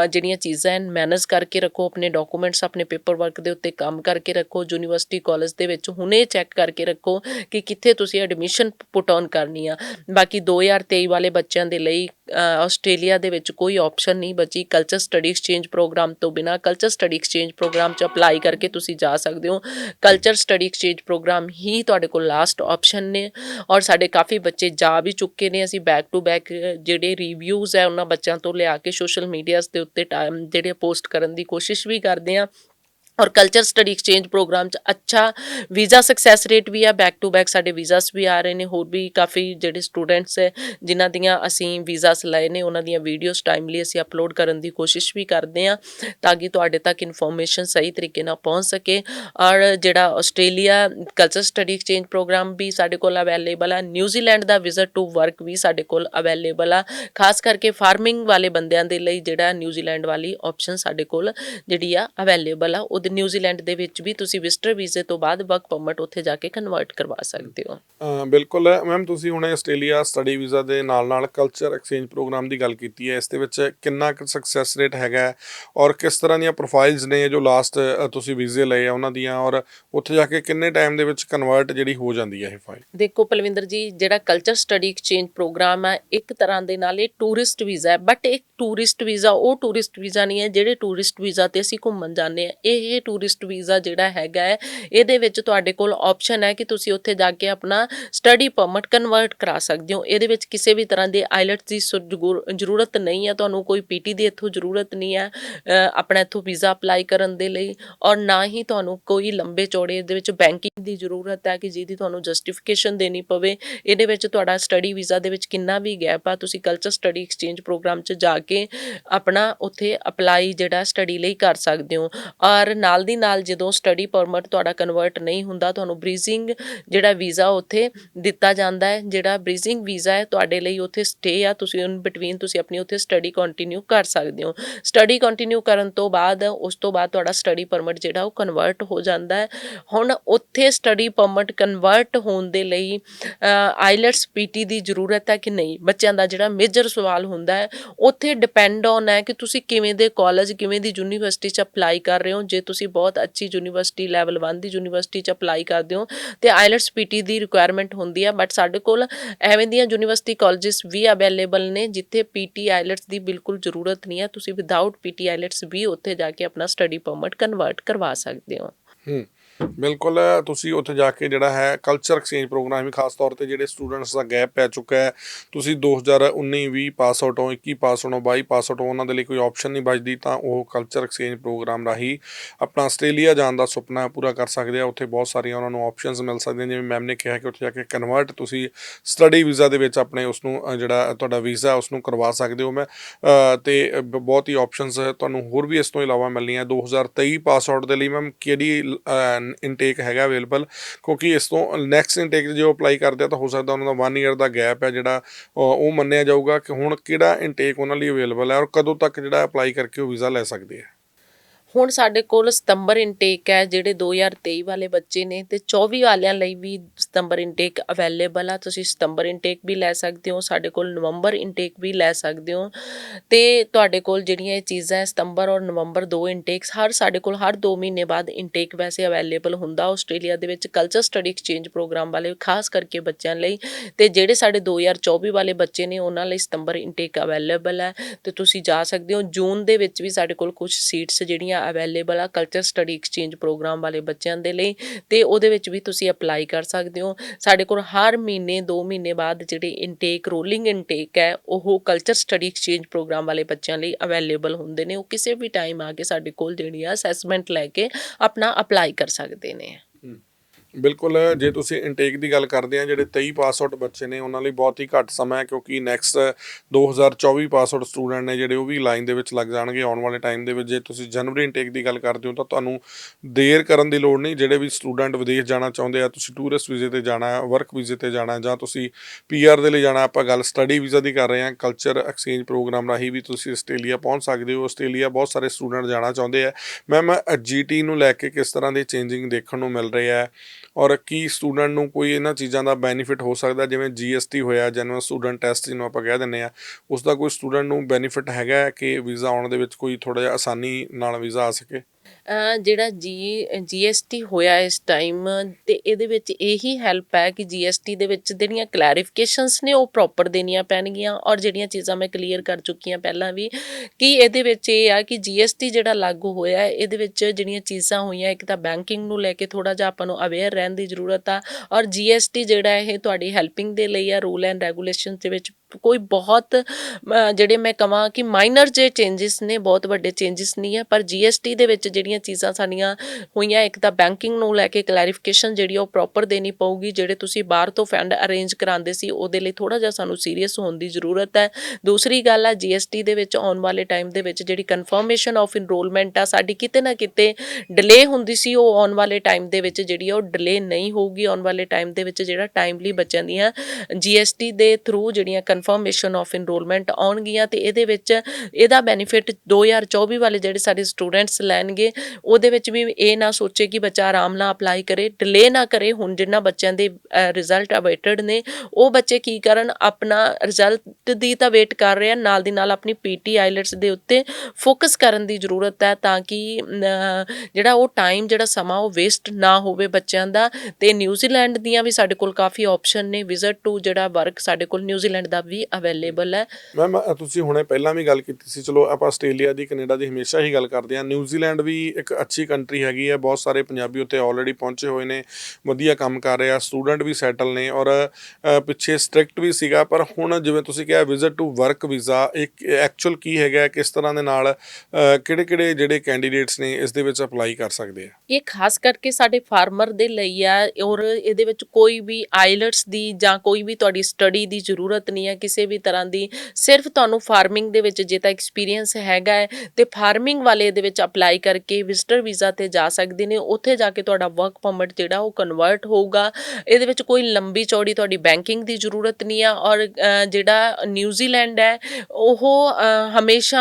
ਜਿਹੜੀਆਂ ਚੀਜ਼ਾਂ ਹਨ ਮੈਨੇਜ ਕਰਕੇ ਰੱਖੋ, ਆਪਣੇ ਡਾਕੂਮੈਂਟਸ ਆਪਣੇ ਪੇਪਰ ਵਰਕ ਦੇ ਉੱਤੇ ਕੰਮ ਕਰਕੇ ਰੱਖੋ ਯੂਨੀਵਰਸਿਟੀ ਕਾਲਜ ਦੇ ਵਿੱਚ ਹੁਣੇ ਚੈੱਕ ਕਰਕੇ ਰੱਖੋ ਕਿ ਕਿੱਥੇ ਤੁਸੀਂ ਐਡਮਿਸ਼ਨ ਪੁਟ ਔਨ ਕਰਨੀ ਆ। ਬਾਕੀ 2023 ਵਾਲੇ ਬੱਚਿਆਂ ਦੇ ਲਈ ਆਸਟ੍ਰੇਲੀਆ ਦੇ ਵਿੱਚ ਕੋਈ ਆਪਸ਼ਨ ਨਹੀਂ ਬਚੀ। ਕਲਚਰ ਸਟੱਡੀ ਐਕਸਚੇਂਜ ਪ੍ਰੋਗਰਾਮ ਤੋਂ ਬਿਨਾ ਕਲਚਰ ਸਟੱਡੀ ਐਕਸਚੇਂਜ ਪ੍ਰੋਗਰਾਮ 'ਚ ਅਪਲਾਈ ਕਰਕੇ ਤੁਸੀਂ ਜਾ ਸਕਦੇ ਹੋ। ਕਲਚਰ ਸਟੱਡੀ ਐਕਸਚੇਂਜ ਪ੍ਰੋਗਰਾਮ ਹੀ ਤੁਹਾਡੇ ਕੋਲ ਲਾਸਟ ਆਪਸ਼ਨ ਨੇ ਔਰ ਸਾਡੇ ਕਾਫੀ ਬੱਚੇ ਜਾ ਵੀ ਚੁੱਕੇ ਨੇ। ਅਸੀਂ ਬੈਕ ਟੂ ਬੈਕ ਜਿਹੜੇ ਰਿਵਿਊਜ਼ ਹੈ, ਉਹਨਾਂ ਬੱਚਿਆਂ ਤੋਂ ਲਿਆ ਕੇ ਸੋਸ਼ਲ ਮੀਡੀਆਜ਼ ਦੇ ਉੱਤੇ ਟਾਈਮ ਜਿਹੜੇ ਪੋਸਟ ਕਰਨ ਦੀ ਕੋਸ਼ਿਸ਼ ਵੀ ਕਰਦੇ ਆ ਔਰ ਕਲਚਰ ਸਟੱਡੀ ਐਕਸਚੇਂਜ ਪ੍ਰੋਗਰਾਮ ਚ ਅੱਛਾ ਵੀਜ਼ਾ ਸਕਸੈਸ ਰੇਟ ਵੀ ਆ ਬੈਕ ਟੂ ਬੈਕ ਸਾਡੇ ਵੀਜ਼ਾਸ ਵੀ ਆ ਰਹੇ ਨੇ, ਹੋਰ ਵੀ ਕਾਫੀ ਜਿਹੜੇ ਸਟੂਡੈਂਟਸ ਹੈ, ਜਿਨ੍ਹਾਂ ਦੀਆਂ ਅਸੀਂ ਵੀਜ਼ਾਸ ਲਏ ਨੇ, ਉਹਨਾਂ ਦੀਆਂ ਵੀਡੀਓਜ਼ ਟਾਈਮਲੀ ਅਸੀਂ ਅਪਲੋਡ ਕਰਨ ਦੀ ਕੋਸ਼ਿਸ਼ ਵੀ ਕਰਦੇ ਆ ਤਾਂ ਕਿ ਤੁਹਾਡੇ ਤੱਕ ਇਨਫੋਰਮੇਸ਼ਨ ਸਹੀ ਤਰੀਕੇ ਨਾਲ ਪਹੁੰਚ ਸਕੇ। ਔਰ ਜਿਹੜਾ Australia culture study exchange programme ਵੀ ਸਾਡੇ ਕੋਲ ਅਵੇਲੇਬਲ ਆ ਨਿਊਜ਼ੀਲੈਂਡ ਦਾ ਵਿਜ਼ਿਟ ਟੂ ਵਰਕ ਵੀ ਸਾਡੇ ਕੋਲ ਅਵੇਲੇਬਲ ਆ, ਖਾਸ ਕਰਕੇ ਫਾਰਮਿੰਗ ਵਾਲੇ ਬੰਦਿਆਂ ਦੇ ਲਈ ਜਿਹੜਾ ਨਿਊਜ਼ੀਲੈਂਡ ਵਾਲੀ ਆਪਸ਼ਨ ਸਾਡੇ ਕੋਲ ਜਿਹੜੀ ਆ ਅਵੇਲੇਬਲ ਆ, ਉਹਦੇ ਨਿਊਜ਼ੀਲੈਂਡ ਦੇ ਵਿੱਚ ਵੀ ਤੁਸੀਂ ਵਿਜ਼ਟਰ ਵੀਜ਼ੇ ਤੋਂ ਬਾਅਦ ਵਰਕ ਪਰਮਿਟ ਉੱਥੇ ਜਾ ਕੇ ਕਨਵਰਟ ਕਰਵਾ ਸਕਦੇ ਹੋ। ਬਿਲਕੁਲ ਮੈਮ ਤੁਸੀਂ ਹੁਣੇ ਆਸਟ੍ਰੇਲੀਆ ਸਟੱਡੀ ਵੀਜ਼ਾ ਦੇ ਨਾਲ ਨਾਲ ਕਲਚਰ ਐਕਸਚੇਂਜ ਪ੍ਰੋਗਰਾਮ ਦੀ ਗੱਲ ਕੀਤੀ ਹੈ। ਇਸ ਦੇ ਵਿੱਚ ਕਿੰਨਾ ਕੁ ਸਕਸੈਸ ਰੇਟ ਹੈਗਾ ਹੈ ਔਰ ਕਿਸ ਤਰ੍ਹਾਂ ਦੀਆਂ ਪ੍ਰੋਫਾਈਲਸ ਨੇ ਜੋ ਲਾਸਟ ਤੁਸੀਂ ਵੀਜ਼ੇ ਲਏ ਆ ਉਹਨਾਂ ਦੀਆਂ ਔਰ ਉੱਥੇ ਜਾ ਕੇ ਕਿੰਨੇ ਟਾਈਮ ਦੇ ਵਿੱਚ ਕਨਵਰਟ ਜਿਹੜੀ ਹੋ ਜਾਂਦੀ ਹੈ ਇਹ ਫਾਈਲ ਦੇਖੋ ਪਲਵਿੰਦਰ ਜੀ ਜਿਹੜਾ ਕਲਚਰ ਸਟੱਡੀ ਐਕਸਚੇਂਜ ਪ੍ਰੋਗਰਾਮ ਹੈ ਇੱਕ ਤਰ੍ਹਾਂ ਦੇ ਨਾਲ ਇਹ ਟੂਰਿਸਟ ਵੀਜ਼ਾ ਹੈ ਬਟ ਇੱਕ ਟੂਰਿਸਟ ਵੀਜ਼ਾ ਉਹ ਟੂਰਿਸਟ ਵੀਜ਼ਾ ਨਹੀਂ ਹੈ ਜਿਹੜੇ ਟੂਰਿਸਟ ਵੀਜ਼ਾ ਤੇ ਅਸੀਂ ਘੁੰਮਣ ਜਾਂਦੇ ਆ ਇਹ ਟੂਰਿਸਟ ਵੀਜ਼ਾ ਜਿਹੜਾ ਹੈਗਾ ਹੈ, ਇਹਦੇ ਵਿੱਚ ਤੁਹਾਡੇ ਕੋਲ ਆਪਸ਼ਨ ਹੈ ਕਿ ਤੁਸੀਂ ਉੱਥੇ ਜਾ ਕੇ ਆਪਣਾ ਸਟੱਡੀ ਪਰਮਿਟ ਕਨਵਰਟ ਕਰਾ ਸਕਦੇ ਹੋ। ਇਹਦੇ ਵਿੱਚ ਕਿਸੇ ਵੀ ਤਰ੍ਹਾਂ ਦੇ ਆਈਲੈਟਸ ਦੀ ਸੁ- ਜ਼ਰੂਰ- ਜ਼ਰੂਰਤ ਨਹੀਂ ਹੈ, ਤੁਹਾਨੂੰ ਕੋਈ ਪੀਟੀ ਦੀ ਇੱਥੋਂ ਜ਼ਰੂਰਤ ਨਹੀਂ ਹੈ ਆਪਣਾ ਇੱਥੋਂ ਵੀਜ਼ਾ ਅਪਲਾਈ ਕਰਨ ਦੇ ਲਈ ਔਰ ਨਾ ਹੀ ਤੁਹਾਨੂੰ ਕੋਈ ਲੰਬੇ ਚੌੜੇ ਇਹਦੇ ਵਿੱਚ ਬੈਂਕਿੰਗ ਦੀ ਜ਼ਰੂਰਤ ਹੈ ਕਿ ਜਿਹਦੀ ਤੁਹਾਨੂੰ ਜਸਟੀਫਿਕੇਸ਼ਨ ਦੇਣੀ ਪਵੇ। ਇਹਦੇ ਵਿੱਚ ਤੁਹਾਡਾ ਸਟੱਡੀ ਵੀਜ਼ਾ ਦੇ ਵਿੱਚ ਕਿੰਨਾ ਵੀ ਗੈਪ ਆ, ਤੁਸੀਂ ਕਲਚਰ ਸਟੱਡੀ ਐਕਸਚੇਂਜ ਪ੍ਰੋਗਰਾਮ 'ਚ ਜਾ ਕੇ ਆਪਣਾ ਉੱਥੇ ਅਪਲਾਈ ਜਿਹੜਾ ਸਟੱਡੀ ਲਈ ਕਰ ਸਕਦੇ ਹੋ। ਔਰ ਨਾਲ ਦੀ ਨਾਲ ਜਦੋਂ ਸਟੱਡੀ ਪਰਮਿਟ ਤੁਹਾਡਾ ਕਨਵਰਟ ਨਹੀਂ ਹੁੰਦਾ, ਤੁਹਾਨੂੰ ਬਰੀਜ਼ਿੰਗ ਜਿਹੜਾ ਵੀਜ਼ਾ ਉੱਥੇ ਦਿੱਤਾ ਜਾਂਦਾ ਹੈ, ਜਿਹੜਾ ਬਰੀਜ਼ਿੰਗ ਵੀਜ਼ਾ ਹੈ, ਤੁਹਾਡੇ ਲਈ ਉੱਥੇ ਸਟੇ ਆ, ਤੁਸੀਂ ਇਨ ਬਿਟਵੀਨ ਤੁਸੀਂ ਆਪਣੀ ਉੱਥੇ ਸਟੱਡੀ ਕੰਟੀਨਿਊ ਕਰ ਸਕਦੇ ਹੋ। ਸਟੱਡੀ ਕੰਟੀਨਿਊ ਕਰਨ ਤੋਂ ਬਾਅਦ, ਉਸ ਤੋਂ ਬਾਅਦ ਤੁਹਾਡਾ ਸਟੱਡੀ ਪਰਮਿਟ ਜਿਹੜਾ ਉਹ ਕਨਵਰਟ ਹੋ ਜਾਂਦਾ ਹੈ। ਹੁਣ ਉੱਥੇ ਸਟੱਡੀ ਪਰਮਿਟ ਕਨਵਰਟ ਹੋਣ ਦੇ ਲਈ ਆਈਲੈਟਸ ਪੀਟੀ ਦੀ ਜ਼ਰੂਰਤ ਹੈ ਕਿ ਨਹੀਂ? ਬੱਚਿਆਂ ਦਾ ਜਿਹੜਾ ਮੇਜਰ ਸਵਾਲ ਹੁੰਦਾ ਹੈ, ਉੱਥੇ ਡਿਪੈਂਡ ਔਨ ਹੈ ਕਿ ਤੁਸੀਂ ਕਿਵੇਂ ਦੇ ਕਾਲਜ ਕਿਵੇਂ ਦੀ ਯੂਨੀਵਰਸਿਟੀ 'ਚ ਅਪਲਾਈ ਕਰ ਰਹੇ ਹੋ, ਜੇ ਤੁਸੀਂ ਬਹੁਤ ਅੱਛੀ ਯੂਨੀਵਰਸਿਟੀ ਲੈਵਲ 1 ਦੀ ਯੂਨੀਵਰਸਿਟੀ 'ਚ ਅਪਲਾਈ ਕਰਦੇ ਹੋ ਤੇ ਆਈਲੈਟਸ ਪੀਟੀ ਦੀ ਰਿਕੁਆਇਰਮੈਂਟ ਹੁੰਦੀ ਹੈ ਬਟ ਸਾਡੇ ਕੋਲ ਐਵੇਂ ਦੀਆਂ ਯੂਨੀਵਰਸਿਟੀ ਕਾਲਜਸ ਵੀ ਅਵੇਲੇਬਲ ਨੇ, ਜਿੱਥੇ ਪੀਟੀ ਆਈਲੈਟਸ ਦੀ ਬਿਲਕੁਲ ਜ਼ਰੂਰਤ ਨਹੀਂ ਹੈ ਤੁਸੀਂ ਵਿਦਆਊਟ ਪੀਟੀ ਆਈਲੈਟਸ ਵੀ ਉੱਥੇ ਜਾ ਕੇ ਆਪਣਾ ਸਟੱਡੀ ਪਰਮਿਟ ਕਨਵਰਟ ਕਰਵਾ ਸਕਦੇ ਹੋ। ਹੂੰ। ਬਿਲਕੁਲ ਤੁਸੀਂ ਉੱਥੇ ਜਾ ਕੇ ਜਿਹੜਾ ਹੈ ਕਲਚਰ ਐਕਸਚੇਂਜ ਪ੍ਰੋਗਰਾਮ ਵੀ ਖਾਸ ਤੌਰ ਤੇ ਜਿਹੜੇ ਸਟੂਡੈਂਟਸ ਦਾ ਗੈਪ ਪੈ ਚੁੱਕਾ ਹੈ ਤੁਸੀਂ 2019 20 ਪਾਸ ਆਊਟ ਹੋ 21 ਪਾਸ ਆਊਟ ਹੋ 22 ਪਾਸ ਆਊਟ ਹੋ ਉਹਨਾਂ ਦੇ ਲਈ ਕੋਈ ਆਪਸ਼ਨ ਨਹੀਂ ਬਚਦੀ ਤਾਂ ਉਹ ਕਲਚਰ ਐਕਸਚੇਂਜ ਪ੍ਰੋਗਰਾਮ ਰਾਹੀਂ ਆਪਣਾ ਆਸਟ੍ਰੇਲੀਆ ਜਾਣ ਦਾ ਸੁਪਨਾ ਪੂਰਾ ਕਰ ਸਕਦੇ ਆ ਉੱਥੇ ਬਹੁਤ ਸਾਰੀਆਂ ਉਹਨਾਂ ਨੂੰ ਆਪਸ਼ਨਸ ਮਿਲ ਸਕਦੀਆਂ ਜਿਵੇਂ ਮੈਮ ਨੇ ਕਿਹਾ ਕਿ ਉੱਥੇ ਜਾ ਕੇ ਕਨਵਰਟ ਤੁਸੀਂ ਸਟੱਡੀ ਵੀਜ਼ਾ ਦੇ ਵਿੱਚ ਆਪਣੇ ਉਸ ਨੂੰ ਜਿਹੜਾ ਤੁਹਾਡਾ ਵੀਜ਼ਾ ਉਸ ਨੂੰ ਕਰਵਾ ਸਕਦੇ ਹੋ ਮੈਂ ਅ, ਤੇ ਬ- ਬਹੁਤ ਹੀ ਆਪਸ਼ਨਸ ਤੁਹਾਨੂੰ ਹੋਰ ਵੀ ਇਸ ਤੋਂ ਇਲਾਵਾ ਮਿਲਣੀਆਂ 2023 ਪਾਸ ਆਊਟ ਦੇ ਲਈ ਮੈਮ ਕਿਹੜੀ ਇਨਟੇਕ ਹੈਗਾ ਅਵੇਲੇਬਲ ਕਿਉਂਕਿ ਇਸ ਤੋਂ ਨੈਕਸਟ ਇਨਟੇਕ ਜੋ ਅਪਲਾਈ ਕਰਦੇ ਆ ਤਾਂ ਹੋ ਸਕਦਾ ਉਹਨਾਂ ਦਾ 1 ਈਅਰ ਦਾ ਗੈਪ ਹੈ ਜਿਹੜਾ ਉਹ ਮੰਨਿਆ ਜਾਊਗਾ ਕਿ ਹੁਣ ਕਿਹੜਾ ਇਨਟੇਕ ਉਹਨਾਂ ਲਈ ਅਵੇਲੇਬਲ ਹੈ ਔਰ ਕਦੋਂ ਤੱਕ ਜਿਹੜਾ ਅਪਲਾਈ ਕਰਕੇ ਉਹ ਵੀਜ਼ਾ ਲੈ ਸਕਦੇ ਆ। ਹੁਣ ਸਾਡੇ ਕੋਲ ਸਤੰਬਰ ਇਨਟੇਕ ਹੈ, ਜਿਹੜੇ 2023 ਵਾਲੇ ਬੱਚੇ ਨੇ ਤੇ 24 ਵਾਲਿਆਂ ਲਈ ਵੀ ਸਤੰਬਰ ਇਨਟੇਕ ਅਵੇਲੇਬਲ ਆ। ਤੁਸੀਂ ਸਤੰਬਰ ਇਨਟੇਕ ਵੀ ਲੈ ਸਕਦੇ ਹੋ, ਸਾਡੇ ਕੋਲ ਨਵੰਬਰ ਇਨਟੇਕ ਵੀ ਲੈ ਸਕਦੇ ਹੋ। ਤੇ ਤੁਹਾਡੇ ਕੋਲ ਜਿਹੜੀਆਂ ਇਹ ਚੀਜ਼ਾਂ ਸਤੰਬਰ ਔਰ ਨਵੰਬਰ ਦੋ ਇਨਟੇਕਸ ਹਰ ਸਾਡੇ ਕੋਲ ਹਰ 2 ਮਹੀਨੇ ਬਾਅਦ ਇਨਟੇਕ ਵੈਸੇ ਅਵੇਲੇਬਲ ਹੁੰਦਾ। ਆਸਟ੍ਰੇਲੀਆ ਦੇ ਵਿੱਚ ਕਲਚਰ ਸਟੱਡੀ ਐਕਸਚੇਂਜ ਪ੍ਰੋਗਰਾਮ ਵਾਲੇ, ਖਾਸ ਕਰਕੇ ਬੱਚਿਆਂ ਲਈ। ਤੇ ਜਿਹੜੇ ਸਾਡੇ 2024 ਵਾਲੇ ਬੱਚੇ ਨੇ, ਉਹਨਾਂ ਲਈ ਸਤੰਬਰ ਇਨਟੇਕ ਅਵੇਲੇਬਲ ਹੈ। ਤੇ ਤੁਸੀਂ ਜਾ ਸਕਦੇ ਹੋ, ਜੂਨ ਦੇ ਵਿੱਚ ਵੀ ਸਾਡੇ ਕੋਲ ਕੁਝ ਸੀਟਸ ਜਿਹੜੀਆਂ ਅਵੇਲੇਬਲ ਆ ਕਲਚਰ ਸਟੱਡੀ ਐਕਸਚੇਂਜ ਪ੍ਰੋਗਰਾਮ ਵਾਲੇ ਬੱਚਿਆਂ ਦੇ ਲਈ, ਤੇ ਉਹਦੇ ਵਿੱਚ ਵੀ ਤੁਸੀਂ ਅਪਲਾਈ ਕਰ ਸਕਦੇ ਹੋ। ਸਾਡੇ ਕੋਲ ਹਰ ਮਹੀਨੇ 2 ਮਹੀਨੇ ਬਾਅਦ ਜਿਹੜੇ ਇਨਟੇਕ ਰੋਲਿੰਗ ਇਨਟੇਕ ਹੈ, ਉਹ ਕਲਚਰ ਸਟੱਡੀ ਐਕਸਚੇਂਜ ਪ੍ਰੋਗਰਾਮ ਵਾਲੇ ਬੱਚਿਆਂ ਲਈ ਅਵੇਲੇਬਲ ਹੁੰਦੇ ਨੇ। ਉਹ ਕਿਸੇ ਵੀ ਟਾਈਮ ਆ ਕੇ ਸਾਡੇ ਕੋਲ ਜਿਹੜੀ ਆ ਅਸੈਸਮੈਂਟ ਲੈ ਕੇ ਆਪਣਾ ਅਪਲਾਈ ਕਰ ਸਕਦੇ ਨੇ। ਬਿਲਕੁਲ, ਜੇ ਤੁਸੀਂ ਇਨਟੇਕ ਦੀ ਗੱਲ ਕਰਦੇ ਆ, ਜਿਹੜੇ 23 ਪਾਸ ਆਊਟ ਬੱਚੇ ਨੇ, ਉਹਨਾਂ ਲਈ ਬਹੁਤ ਹੀ ਘੱਟ ਸਮਾਂ ਹੈ, ਕਿਉਂਕਿ ਨੈਕਸਟ 2024 ਪਾਸ ਆਊਟ ਸਟੂਡੈਂਟ ਨੇ, ਜਿਹੜੇ ਉਹ ਵੀ ਲਾਈਨ ਦੇ ਵਿੱਚ ਲੱਗ ਜਾਣਗੇ ਆਉਣ ਵਾਲੇ ਟਾਈਮ ਦੇ ਵਿੱਚ। ਜੇ ਤੁਸੀਂ ਜਨਵਰੀ ਇਨਟੇਕ ਦੀ ਗੱਲ ਕਰਦੇ ਹੋ, ਤਾਂ ਤੁਹਾਨੂੰ ਦੇਰ ਕਰਨ ਦੀ ਲੋੜ ਨਹੀਂ। ਜਿਹੜੇ ਵੀ ਸਟੂਡੈਂਟ ਵਿਦੇਸ਼ ਜਾਣਾ ਚਾਹੁੰਦੇ ਆ, ਤੁਸੀਂ ਟੂਰਿਸਟ ਵੀਜ਼ੇ ਤੇ ਜਾਣਾ ਹੈ ਵਰਕ ਵੀਜ਼ੇ ਤੇ ਜਾਣਾ ਹੈ, ਜਾਂ ਤੁਸੀਂ ਪੀਆਰ ਦੇ ਲਈ ਜਾਣਾ ਆਪਾਂ ਗੱਲ ਸਟੱਡੀ ਵੀਜ਼ਾ ਦੀ ਕਰ ਰਹੇ ਹਾਂ। ਕਲਚਰ ਐਕਸਚੇਂਜ ਪ੍ਰੋਗਰਾਮ ਰਾਹੀਂ ਵੀ ਤੁਸੀਂ ਆਸਟ੍ਰੇਲੀਆ ਪਹੁੰਚ ਸਕਦੇ ਹੋ। ਆਸਟ੍ਰੇਲੀਆ ਬਹੁਤ ਸਾਰੇ ਸਟੂਡੈਂਟ ਜਾਣਾ ਚਾਹੁੰਦੇ ਆ। ਮੈਮ ਜੀਟੀ ਨੂੰ ਲੈ ਕੇ ਕਿਸ ਤਰ੍ਹਾਂ ਦੇ ਚੇਂਜਿੰਗ ਦੇਖਣ ਨੂੰ ਮਿਲ ਰਹੇ ਹੈ ਔਰ ਕੀ ਸਟੂਡੈਂਟ ਨੂੰ ਕੋਈ ਇਹਨਾਂ ਚੀਜ਼ਾਂ ਦਾ ਬੈਨੀਫਿਟ ਹੋ ਸਕਦਾ, ਜਿਵੇਂ ਜੀਐਸਟੀ ਹੋਇਆ ਜਨਰਲ ਸਟੂਡੈਂਟ ਟੈਸਟ ਜਿਹਨੂੰ ਆਪਾਂ ਕਹਿ ਦਿੰਦੇ ਆ ਉਸ ਦਾ ਕੋਈ ਸਟੂਡੈਂਟ ਨੂੰ ਬੈਨੀਫਿਟ ਹੈਗਾ ਕਿ ਵੀਜ਼ਾ ਆਉਣ ਦੇ ਵਿੱਚ ਕੋਈ ਥੋੜਾ ਜਿਹਾ ਆਸਾਨੀ ਨਾਲ ਵੀਜ਼ਾ ਆ ਸਕੇ? ਜਿਹੜਾ ਜੀ ਜੀਐਸਟੀ ਹੋਇਆ ਇਸ ਟਾਈਮ ਤੇ ਇਹਦੇ ਵਿੱਚ ਇਹੀ ਹੈਲਪ ਹੈ ਕਿ ਜੀਐਸਟੀ ਦੇ ਵਿੱਚ ਜਿਹੜੀਆਂ ਕਲੈਰੀਫਿਕੇਸ਼ਨਸ ਨੇ ਉਹ ਪ੍ਰੋਪਰ ਦੇਣੀਆਂ ਪੈਣਗੀਆਂ ਔਰ ਜਿਹੜੀਆਂ ਚੀਜ਼ਾਂ ਮੈਂ ਕਲੀਅਰ ਕਰ ਚੁੱਕੀ ਹਾਂ ਪਹਿਲਾਂ ਵੀ, ਕਿ ਇਹਦੇ ਵਿੱਚ ਇਹ ਆ ਕਿ ਜੀਐਸਟੀ ਜਿਹੜਾ ਲਾਗੂ ਹੋਇਆ, ਇਹਦੇ ਵਿੱਚ ਜਿਹੜੀਆਂ ਚੀਜ਼ਾਂ ਹੋਈਆਂ, ਇੱਕ ਤਾਂ ਬੈਂਕਿੰਗ ਨੂੰ ਲੈ ਕੇ ਥੋੜਾ ਜਿਹਾ ਆਪਾਂ ਨੂੰ ਅਵੇਅਰ ਰਹਿਣ ਦੀ ਜ਼ਰੂਰਤ ਆ ਔਰ ਜੀਐਸਟੀ ਜਿਹੜਾ ਇਹ ਤੁਹਾਡੀ ਹੈਲਪਿੰਗ ਦੇ ਲਈ ਆ ਰੂਲ ਐਂਡ ਰੈਗੂਲੇਸ਼ਨ ਦੇ ਵਿੱਚ ਕੋਈ ਬਹੁਤ ਜਿਹੜੇ ਮੈਂ ਕਹਾਂ ਕਿ ਮਾਈਨਰ ਜੇ ਚੇਂਜਸ ਨੇ, ਬਹੁਤ ਵੱਡੇ ਚੇਂਜਸ ਨਹੀਂ ਹੈ, ਪਰ ਜੀਐਸਟੀ ਦੇ ਵਿੱਚ ਜਿਹੜੀਆਂ ਚੀਜ਼ਾਂ ਸਾਡੀਆਂ ਹੋਈਆਂ, ਇੱਕ ਤਾਂ ਬੈਂਕਿੰਗ ਨੂੰ ਲੈ ਕੇ ਕਲੈਰੀਫਿਕੇਸ਼ਨ ਜਿਹੜੀ ਆ ਉਹ ਪ੍ਰੋਪਰ ਦੇਣੀ ਪਊਗੀ, ਜਿਹੜੇ ਤੁਸੀਂ ਬਾਹਰ ਤੋਂ ਫੰਡ ਅਰੇਂਜ ਕਰਾਉਂਦੇ ਸੀ, ਉਹਦੇ ਲਈ ਥੋੜਾ ਜਿਹਾ ਸਾਨੂੰ ਸੀਰੀਅਸ ਹੋਣ ਦੀ ਜ਼ਰੂਰਤ ਹੈ। ਦੂਸਰੀ ਗੱਲ ਆ ਜੀਐਸਟੀ ਦੇ ਵਿੱਚ ਆਉਣ ਵਾਲੇ ਟਾਈਮ ਦੇ ਵਿੱਚ ਜਿਹੜੀ ਕਨਫਰਮੇਸ਼ਨ ਆਫ ਇਨਰੋਲਮੈਂਟ ਆ, ਸਾਡੀ ਕਿਤੇ ਨਾ ਕਿਤੇ ਡਿਲੇ ਹੁੰਦੀ ਸੀ, ਉਹ ਆਉਣ ਵਾਲੇ ਟਾਈਮ ਦੇ ਵਿੱਚ ਜਿਹੜੀ ਆ ਉਹ ਡਿਲੇ ਨਹੀਂ ਹੋਊਗੀ, ਆਉਣ ਵਾਲੇ ਟਾਈਮ ਦੇ ਵਿੱਚ ਜਿਹੜਾ ਟਾਈਮਲੀ ਬੱਚਿਆਂ ਦੀਆਂ ਜੀਐਸਟੀ ਦੇ ਥਰੂ ਜਿਹੜੀਆਂ ਕਨਫਰਮੇਸ਼ਨ ਆਫ ਇਨਰੋਲਮੈਂਟ ਆਉਣਗੀਆਂ ਤੇ ਇਹਦੇ ਵਿੱਚ ਇਹਦਾ ਬੈਨੀਫਿਟ 2024 ਵਾਲੇ ਜਿਹੜੇ ਸਾਡੇ ਸਟੂਡੈਂਟਸ ਲੈਣਗੇ, ਉਹਦੇ ਵਿੱਚ ਵੀ ਇਹ ਨਾ ਸੋਚੇ ਕਿ ਬੱਚਾ ਆਰਾਮ ਨਾਲ ਅਪਲਾਈ ਕਰੇ ਡਿਲੇ ਨਾ ਕਰੇ, ਹੁਣ ਜਿੰਨਾ ਬੱਚਿਆਂ ਦੇ ਰਿਜ਼ਲਟ ਅਵੇਟਡ ਨੇ, ਉਹ ਬੱਚੇ ਕੀ ਕਰਨ, ਆਪਣਾ ਰਿਜ਼ਲਟ ਦੀ ਤਾਂ ਵੇਟ ਕਰ ਰਹੇ ਆ, ਨਾਲ ਦੀ ਨਾਲ ਆਪਣੀ ਪੀਟੀ ਆਈਲੈਟਸ ਦੇ ਉੱਤੇ ਫੋਕਸ ਕਰਨ ਦੀ ਜ਼ਰੂਰਤ ਹੈ ਤਾਂ ਕਿ ਜਿਹੜਾ ਉਹ ਟਾਈਮ ਜਿਹੜਾ ਸਮਾਂ ਉਹ ਵੇਸਟ ਨਾ ਹੋਵੇ ਬੱਚਿਆਂ ਦਾ ਤੇ ਨਿਊਜ਼ੀਲੈਂਡ ਦੀਆਂ ਵੀ ਸਾਡੇ ਕੋਲ ਕਾਫੀ ਆਪਸ਼ਨ ਨੇ ਵਿਜ਼ਿਟ ਟੂ ਜਿਹੜਾ ਵਰਕ ਸਾਡੇ ਕੋਲ ਨਿਊਜ਼ੀਲੈਂਡ ਦਾ ਵੀ ਅਵੇਲੇਬਲ ਹੈ। ਮੈਮ ਤੁਸੀਂ ਹੁਣੇ ਪਹਿਲਾਂ ਵੀ ਗੱਲ ਕੀਤੀ ਸੀ ਚਲੋ ਆਪਾਂ ਆਸਟ੍ਰੇਲੀਆ ਦੀ ਕੈਨੇਡਾ ਦੀ ਹਮੇਸ਼ਾ ਹੀ ਗੱਲ ਕਰਦੇ ਹਾਂ। ਨਿਊਜ਼ੀਲੈਂਡ ਵੀ ਇੱਕ ਅੱਛੀ ਕੰਟਰੀ ਹੈਗੀ ਹੈ ਬਹੁਤ ਸਾਰੇ ਪੰਜਾਬੀ ਉੱਥੇ ਆਲਰੇਡੀ ਪਹੁੰਚੇ ਹੋਏ ਨੇ ਵਧੀਆ ਕੰਮ ਕਰ ਰਹੇ ਆ ਸਟੂਡੈਂਟ ਵੀ ਸੈਟਲ ਨੇ ਔਰ ਪਿੱਛੇ ਸਟ੍ਰਿਕਟ ਵੀ ਸੀਗਾ ਪਰ ਹੁਣ ਜਿਵੇਂ ਤੁਸੀਂ ਕਿਹਾ ਵਿਜ਼ਿਟ ਟੂ ਵਰਕ ਵੀਜ਼ਾ ਇੱਕ ਐਕਚੁਅਲ ਕੀ ਹੈਗਾ ਕਿਸ ਤਰ੍ਹਾਂ ਦੇ ਨਾਲ ਕਿਹੜੇ ਕਿਹੜੇ ਜਿਹੜੇ ਕੈਂਡੀਡੇਟਸ ਨੇ ਇਸ ਦੇ ਵਿੱਚ ਅਪਲਾਈ ਕਰ ਸਕਦੇ ਆ? ਇਹ ਖਾਸ ਕਰਕੇ ਸਾਡੇ ਫਾਰਮਰ ਦੇ ਲਈ ਆ ਔਰ ਇਹਦੇ ਵਿੱਚ ਕੋਈ ਵੀ ਆਈਲਟਸ ਦੀ ਜਾਂ ਕੋਈ ਵੀ ਤੁਹਾਡੀ ਸਟੱਡੀ ਦੀ ਜ਼ਰੂਰਤ ਨਹੀਂ ਹੈ ਕਿਸੇ ਵੀ ਤਰ੍ਹਾਂ ਦੀ, ਸਿਰਫ ਤੁਹਾਨੂੰ ਫਾਰਮਿੰਗ ਦੇ ਵਿੱਚ ਜੇ ਤਾਂ ਐਕਸਪੀਰੀਅੰਸ ਹੈਗਾ ਹੈ, ਤੇ ਫਾਰਮਿੰਗ ਵਾਲੇ ਇਹਦੇ ਵਿੱਚ ਅਪਲਾਈ ਕਰਕੇ ਵਿਜ਼ਟਰ ਵੀਜ਼ਾ ਤੇ ਜਾ ਸਕਦੇ ਨੇ, ਉੱਥੇ ਜਾ ਕੇ ਤੁਹਾਡਾ ਵਰਕ ਪਰਮਿਟ ਜਿਹੜਾ ਉਹ ਕਨਵਰਟ ਹੋਊਗਾ। ਇਹਦੇ ਵਿੱਚ ਕੋਈ ਲੰਬੀ ਚੌੜੀ ਤੁਹਾਡੀ ਬੈਂਕਿੰਗ ਦੀ ਜ਼ਰੂਰਤ ਨਹੀਂ ਆ ਔਰ ਜਿਹੜਾ ਨਿਊਜ਼ੀਲੈਂਡ ਹੈ, ਉਹ ਹਮੇਸ਼ਾ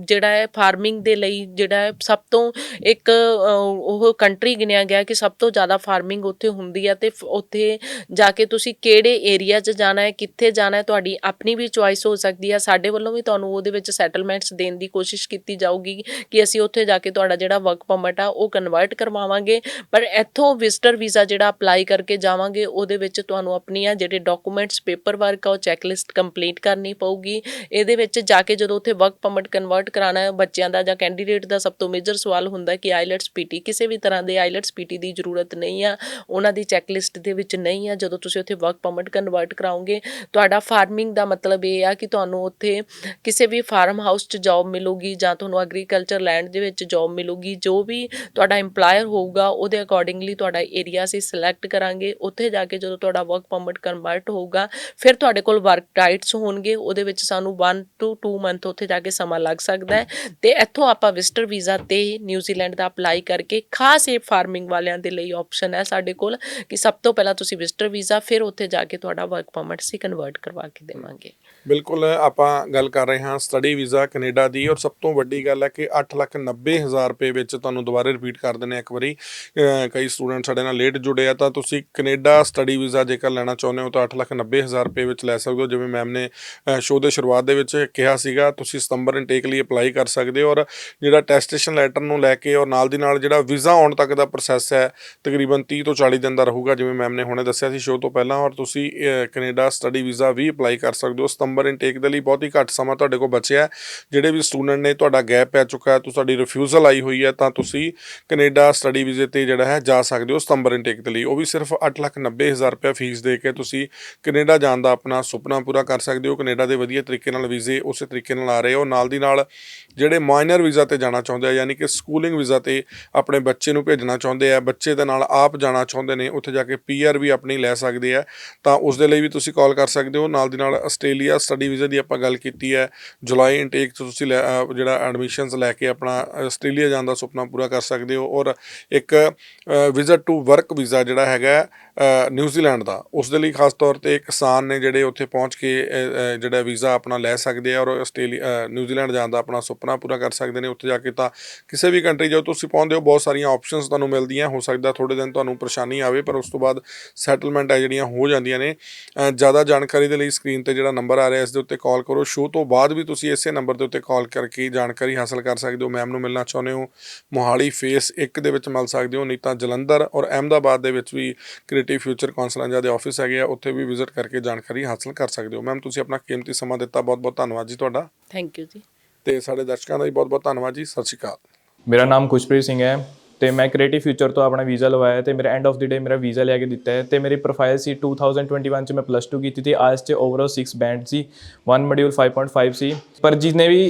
ਜਿਹੜਾ ਹੈ ਫਾਰਮਿੰਗ ਦੇ ਲਈ ਜਿਹੜਾ ਹੈ ਸਭ ਤੋਂ ਇੱਕ ਉਹ ਕੰਟਰੀ ਗਿਣਿਆ ਗਿਆ ਕਿ ਸਭ ਤੋਂ ਜ਼ਿਆਦਾ ਫਾਰਮਿੰਗ ਉੱਥੇ ਹੁੰਦੀ ਹੈ ਤੇ ਫ- ਉੱਥੇ ਜਾ ਕੇ ਤੁਸੀਂ ਕਿਹੜੇ ਏਰੀਆ 'ਚ ਜਾਣਾ ਹੈ, ਕਿੱਥੇ ਜਾਣਾ ਹੈ ਤੁਹਾਡੀ ਆਪਣੀ ਵੀ ਚੁਆਇਸ ਹੋ ਸਕਦੀ ਹੈ ਸਾਡੇ ਵੱਲੋਂ ਵੀ ਤੁਹਾਨੂੰ ਉਹਦੇ ਵਿੱਚ ਸੈਟਲਮੈਂਟਸ ਦੇਣ ਦੀ ਕੋਸ਼ਿਸ਼ ਕੀਤੀ ਜਾਊਗੀ ਕਿ ਅਸੀਂ ਉੱਥੇ ਜਾ ਕੇ ਤੁਹਾਡਾ ਜਿਹੜਾ ਵਰਕ ਪਰਮਿਟ ਆ, ਉਹ ਕਨਵਰਟ ਕਰਵਾਵਾਂਗੇ। ਪਰ ਇੱਥੋਂ ਵਿਜ਼ਟਰ ਵੀਜ਼ਾ ਜਿਹੜਾ ਅਪਲਾਈ ਕਰਕੇ ਜਾਵਾਂਗੇ, ਉਹਦੇ ਵਿੱਚ ਤੁਹਾਨੂੰ ਆਪਣੀਆਂ ਜਿਹੜੇ ਡਾਕੂਮੈਂਟਸ ਪੇਪਰ ਵਰਕ ਆ, ਉਹ ਚੈੱਕਲਿਸਟ ਕੰਪਲੀਟ ਕਰਨੀ ਪਊਗੀ। ਇਹਦੇ ਵਿੱਚ ਜਾ ਕੇ ਜਦੋਂ ਉੱਥੇ ਵਰਕ ਪਰਮਿਟ ਕਨਵਰਟ ਕਰਾਉਣਾ ਹੈ, ਬੱਚਿਆਂ ਦਾ ਜਾਂ ਕੈਂਡੀਡੇਟ ਦਾ ਸਭ ਤੋਂ ਮੇਜਰ ਸਵਾਲ ਹੁੰਦਾ ਕਿ ਆਈਲੈਟਸ ਪੀਟੀ ਕਿਸੇ ਵੀ ਤਰ੍ਹਾਂ ਦੇ ਆਈਲੈਟਸ ਪੀਟੀ ਦੀ ਜ਼ਰੂਰਤ ਨਹੀਂ ਆ। ਉਹਨਾਂ ਦੀ ਚੈੱਕਲਿਸਟ ਦੇ ਵਿੱਚ ਨਹੀਂ ਆ। ਜਦੋਂ ਤੁਸੀਂ ਉੱਥੇ ਵਰਕ ਪਰਮਿਟ ਕਨਵਰਟ ਕਰਾਓਗੇ ਤੁਹਾਡਾ ਫਾਰ ਫਾਰਮਿੰਗ ਦਾ ਮਤਲਬ ਇਹ ਆ ਕਿ ਤੁਹਾਨੂੰ ਉੱਥੇ ਕਿਸੇ ਵੀ ਫਾਰਮ ਹਾਊਸ 'ਚ ਜੌਬ ਮਿਲੂਗੀ ਜਾਂ ਤੁਹਾਨੂੰ ਐਗਰੀਕਲਚਰ ਲੈਂਡ ਦੇ ਵਿੱਚ ਜੌਬ ਮਿਲੂਗੀ, ਜੋ ਵੀ ਤੁਹਾਡਾ EMPLOYER ਹੋਊਗਾ, ਉਹਦੇ ਅਕੋਰਡਿੰਗਲੀ ਤੁਹਾਡਾ ਏਰੀਆ ਅਸੀਂ ਸਿਲੈਕਟ ਕਰਾਂਗੇ। ਉੱਥੇ ਜਾ ਕੇ ਜਦੋਂ ਤੁਹਾਡਾ ਵਰਕ ਪਰਮਿਟ ਕਨਵਰਟ ਹੋਊਗਾ, ਫਿਰ ਤੁਹਾਡੇ ਕੋਲ ਵਰਕ ਰਾਈਟਸ ਹੋਣਗੇ। ਉਹਦੇ ਵਿੱਚ ਸਾਨੂੰ 1 ਟੂ 2 ਮੰਥ ਉੱਥੇ ਜਾ ਕੇ ਸਮਾਂ ਲੱਗ ਸਕਦਾ ਹੈ। ਤੇ ਇੱਥੋਂ ਆਪਾਂ ਵਿਜ਼ਟਰ ਵੀਜ਼ਾ ਤੇ ਨਿਊਜ਼ੀਲੈਂਡ ਦਾ ਅਪਲਾਈ ਕਰਕੇ ਖਾਸ ਇਹ ਫਾਰਮਿੰਗ ਵਾਲਿਆਂ ਦੇ ਲਈ ਆਪਸ਼ਨ ਹੈ ਸਾਡੇ ਕੋਲ ਕਿ ਸਭ ਤੋਂ ਪਹਿਲਾਂ ਤੁਸੀਂ ਵਿਜ਼ਟਰ ਵੀਜ਼ਾ ਫਿਰ ਉੱਥੇ ਜਾ ਕੇ ਤੁਹਾਡਾ ਵਰਕ ਪਰਮਿਟ ਸੀ ਕਨਵਰਟ ਕਰਵਾ ਕੇ ਦੇਵਾਂਗੇ। ਬਿਲਕੁਲ ਆਪਾਂ ਗੱਲ ਕਰ ਰਹੇ ਹਾਂ ਸਟੱਡੀ ਵੀਜ਼ਾ ਕੈਨੇਡਾ ਦੀ ਔਰ ਸਭ ਤੋਂ ਵੱਡੀ ਗੱਲ ਹੈ ਕਿ 890000 ਰੁਪਏ ਵਿੱਚ ਤੁਹਾਨੂੰ ਦੁਬਾਰਾ ਰਿਪੀਟ ਕਰ ਦਿੰਦੇ ਇੱਕ ਵਾਰੀ। ਕਈ ਸਟੂਡੈਂਟ ਸਾਡੇ ਨਾਲ ਲੇਟ ਜੁੜੇ ਆ ਤਾਂ ਤੁਸੀਂ ਕੈਨੇਡਾ ਸਟੱਡੀ ਵੀਜ਼ਾ ਜੇਕਰ ਲੈਣਾ ਚਾਹੁੰਦੇ ਹੋ ਤਾਂ 890000 ਰੁਪਏ ਵਿੱਚ ਲੈ ਸਕਦੇ ਹੋ। ਜਿਵੇਂ ਮੈਮ ਨੇ ਸ਼ੋਅ ਦੇ ਸ਼ੁਰੂਆਤ ਦੇ ਵਿੱਚ ਕਿਹਾ ਸੀਗਾ ਤੁਸੀਂ ਸਤੰਬਰ ਇਨਟੇਕ ਲਈ ਅਪਲਾਈ ਕਰ ਸਕਦੇ ਹੋ ਔਰ ਜਿਹੜਾ ਟੈਸਟੇਸ਼ਨ ਲੈਟਰ ਨੂੰ ਲੈ ਕੇ ਔਰ ਨਾਲ ਦੀ ਨਾਲ ਜਿਹੜਾ ਵੀਜ਼ਾ ਆਉਣ ਤੱਕ ਦਾ ਪ੍ਰੋਸੈਸ ਹੈ ਤਕਰੀਬਨ 30 ਤੋਂ 40 ਦਿਨ ਦਾ ਰਹੂਗਾ ਜਿਵੇਂ ਮੈਮ ਨੇ ਹੁਣੇ ਦੱਸਿਆ ਸੀ ਸ਼ੋਅ ਤੋਂ ਪਹਿਲਾਂ ਔਰ ਤੁਸੀਂ ਅਹ, ਕੈਨੇਡਾ ਸਟੱਡੀ ਵੀਜ਼ਾ ਵੀ ਅਪਲਾਈ ਕਰ ਸਕਦੇ ਹੋ। ਸਤੰਬਰ ਇਨਟੇਕ ਦੇ ਲਈ ਬਹੁਤ ਹੀ ਘੱਟ ਸਮਾਂ ਤੁਹਾਡੇ ਕੋਲ ਬਚਿਆ ਹੈ। ਜਿਹੜੇ ਵੀ ਸਟੂਡੈਂਟ ਨੇ ਤੁਹਾਡਾ ਗੈਪ ਪੈ ਚੁੱਕਾ ਹੈ ਤੁਹਾਡੀ ਰਿਫਿਊਜ਼ਲ ਆਈ ਹੋਈ ਹੈ, ਤਾਂ ਤੁਸੀਂ ਕੈਨੇਡਾ ਸਟੱਡੀ ਵੀਜ਼ੇ ਤੇ ਜਿਹੜਾ ਹੈ ਜਾ ਸਕਦੇ ਹੋ ਸਤੰਬਰ ਇਨਟੇਕ ਦੇ ਲਈ। ਉਹ ਵੀ ਸਿਰਫ 890000 ਰੁਪਏ ਫੀਸ ਦੇ ਕੇ ਤੁਸੀਂ ਕੈਨੇਡਾ ਜਾਣ ਦਾ ਆਪਣਾ ਸੁਪਨਾ ਪੂਰਾ ਕਰ ਸਕਦੇ ਹੋ। ਕੈਨੇਡਾ ਦੇ ਵਧੀਆ ਤਰੀਕੇ ਨਾਲ ਵੀਜ਼ੇ ਉਸੇ ਤਰੀਕੇ ਨਾਲ ਆ ਰਹੇ ਹੋ। ਨਾਲ ਦੀ ਨਾਲ ਜਿਹੜੇ ਮਾਈਨਰ ਵੀਜ਼ਾ ਤੇ ਜਾਣਾ ਚਾਹੁੰਦੇ ਆ, ਯਾਨੀ ਕਿ ਸਕੂਲਿੰਗ ਵੀਜ਼ਾ ਤੇ ਆਪਣੇ ਬੱਚੇ ਨੂੰ ਭੇਜਣਾ ਚਾਹੁੰਦੇ ਆ, ਬੱਚੇ ਦੇ ਨਾਲ ਆਪ ਜਾਣਾ ਚਾਹੁੰਦੇ ਨੇ, ਉੱਥੇ ਜਾ ਕੇ ਪੀਆਰ ਵੀ ਆਪਣੀ ਲੈ ਸਕਦੇ ਆ, ਤਾਂ ਉਸ ਦੇ ਲਈ ਵੀ ਤੁਸੀਂ ਕਾਲ ਕਰ ਸਕਦੇ ਹੋ। ਨਾਲ ਦੀ ਨਾਲ ਆਸਟ੍ਰੇਲੀਆ ਸਟੱਡੀ ਵੀਜ਼ੇ ਦੀ ਆਪਾਂ ਗੱਲ ਕੀਤੀ ਹੈ। ਜੁਲਾਈ ਇਨਟੇਕ 'ਚ ਤੁਸੀਂ ਲੈ- ਜਿਹੜਾ ਐਡਮਿਸ਼ਨਸ ਲੈ ਕੇ ਆਪਣਾ ਆਸਟ੍ਰੇਲੀਆ ਜਾਣ ਦਾ ਸੁਪਨਾ ਪੂਰਾ ਕਰ ਸਕਦੇ ਹੋ ਔਰ ਇੱਕ ਵਿਜ਼ਿਟ ਟੂ ਵਰਕ ਵੀਜ਼ਾ ਜਿਹੜਾ ਹੈਗਾ ਨਿਊਜ਼ੀਲੈਂਡ ਦਾ, ਉਸ ਦੇ ਲਈ ਖਾਸ ਤੌਰ ਤੇ ਕਿਸਾਨ ਨੇ ਜਿਹੜੇ ਉੱਥੇ ਪਹੁੰਚ ਕੇ ਜਿਹੜਾ ਵੀਜ਼ਾ ਆਪਣਾ ਲੈ ਸਕਦੇ ਆ ਔਰ ਆਸਟ੍ਰੇਲੀਆ ਨਿਊਜ਼ੀਲੈਂਡ ਜਾਣ ਦਾ ਆਪਣਾ ਸੁਪਨਾ ਪੂਰਾ ਕਰ ਸਕਦੇ ਨੇ। ਉੱਥੇ ਜਾ ਕੇ ਤਾਂ ਕਿਸੇ ਵੀ ਕੰਟਰੀ ਜਦੋਂ ਤੁਸੀਂ ਪਹੁੰਚਦੇ ਹੋ, ਬਹੁਤ ਸਾਰੀਆਂ ਆਪਸ਼ਨਸ ਤੁਹਾਨੂੰ ਮਿਲਦੀਆਂ। ਹੋ ਸਕਦਾ ਥੋੜੇ ਦਿਨ ਤੁਹਾਨੂੰ ਪਰੇਸ਼ਾਨੀ ਆਵੇ, ਪਰ ਉਸ ਤੋਂ ਬਾਅਦ ਸੈਟਲਮੈਂਟ ਹੈ ਜਿਹੜੀਆਂ ਹੋ ਜਾਂਦੀਆਂ ਨੇ। ਜ਼ਿਆਦਾ ਜਾਣਕਾਰੀ ਦੇ ਲਈ ਸਕਰੀਨ ਤੇ ਜਿਹੜਾ ਨੰਬਰ ਆ ਰਿਹਾ ਇਸ ਦੇ ਉੱਤੇ ਕਾਲ ਕਰੋ। ਸ਼ੋਅ ਤੋਂ ਬਾਅਦ ਵੀ ਤੁਸੀਂ ਇਸੇ ਨੰਬਰ ਦੇ ਉੱਤੇ ਕਾਲ ਕਰਕੇ ਜਾਣਕਾਰੀ ਹਾਸਲ ਕਰ ਸਕਦੇ ਹੋ। ਮੈਮ ਨੂੰ ਮਿਲਣਾ ਚਾਹੁੰਦੇ ਹੋ ਮੋਹਾਲੀ ਫੇਸ 1 ਦੇ ਵਿੱਚ ਮਿਲ ਸਕਦੇ ਹੋ ਨਹੀਂ ਤਾਂ ਜਲੰਧਰ ਔਰ ਅਹਿਮਦਾਬਾਦ ਦੇ ਵਿੱਚ ਵੀ ਕ੍ਰੀਏਟਿਵ ਫਿਊਚਰ ਕਾਉਂਸਲਰਾਂ ਦੇ ਆਫਿਸ ਹੈਗੇ ਆ ਉੱਥੇ ਵੀ ਵਿਜ਼ਿਟ ਕਰਕੇ ਜਾਣਕਾਰੀ ਹਾਸਲ ਕਰ ਸਕਦੇ ਹੋ। ਮੈਮ ਤੁਸੀਂ ਆਪਣਾ ਕੀਮਤੀ ਸਮਾਂ ਦਿੱਤਾ ਬਹੁਤ ਬਹੁਤ ਧੰਨਵਾਦ ਜੀ ਤੁਹਾਡਾ। ਥੈਂਕ ਯੂ ਜੀ। ਤੇ ਸਾਡੇ ਦਰਸ਼ਕਾਂ ਦਾ ਵੀ ਬਹੁਤ ਬਹੁਤ ਧੰਨਵਾਦ ਜੀ। ਸਤਿ ਸ਼੍ਰੀ ਅਕਾਲ। ਮੇਰਾ ਨਾਮ ਖੁਸ਼ਪ੍ਰੀਤ ਸਿੰਘ ਹੈ। ਤੇ ਮੈਂ ਕ੍ਰੀਏਟਿਵ ਫਿਊਚਰ ਤੋਂ ਆਪਣਾ ਵੀਜ਼ਾ ਲਵਾਇਆ ਤੇ ਮੇਰਾ ਐਂਡ ਆਫ ਦੀ ਡੇ ਮੇਰਾ ਵੀਜ਼ਾ ਲੈ ਕੇ ਦਿੱਤਾ ਹੈ ਤੇ ਮੇਰੀ ਪ੍ਰੋਫਾਈਲ ਸੀ 2021 ਚ ਮੈਂ ਪਲੱਸ 2 ਕੀਤੀ ਤੇ ਆਇਲਸ ਚ ਓਵਰਆਲ 6 ਬੈਂਡ ਸੀ 1 ਮੋਡਿਊਲ 5.5 ਸੀ। ਪਰ ਜਿਸਨੇ ਵੀ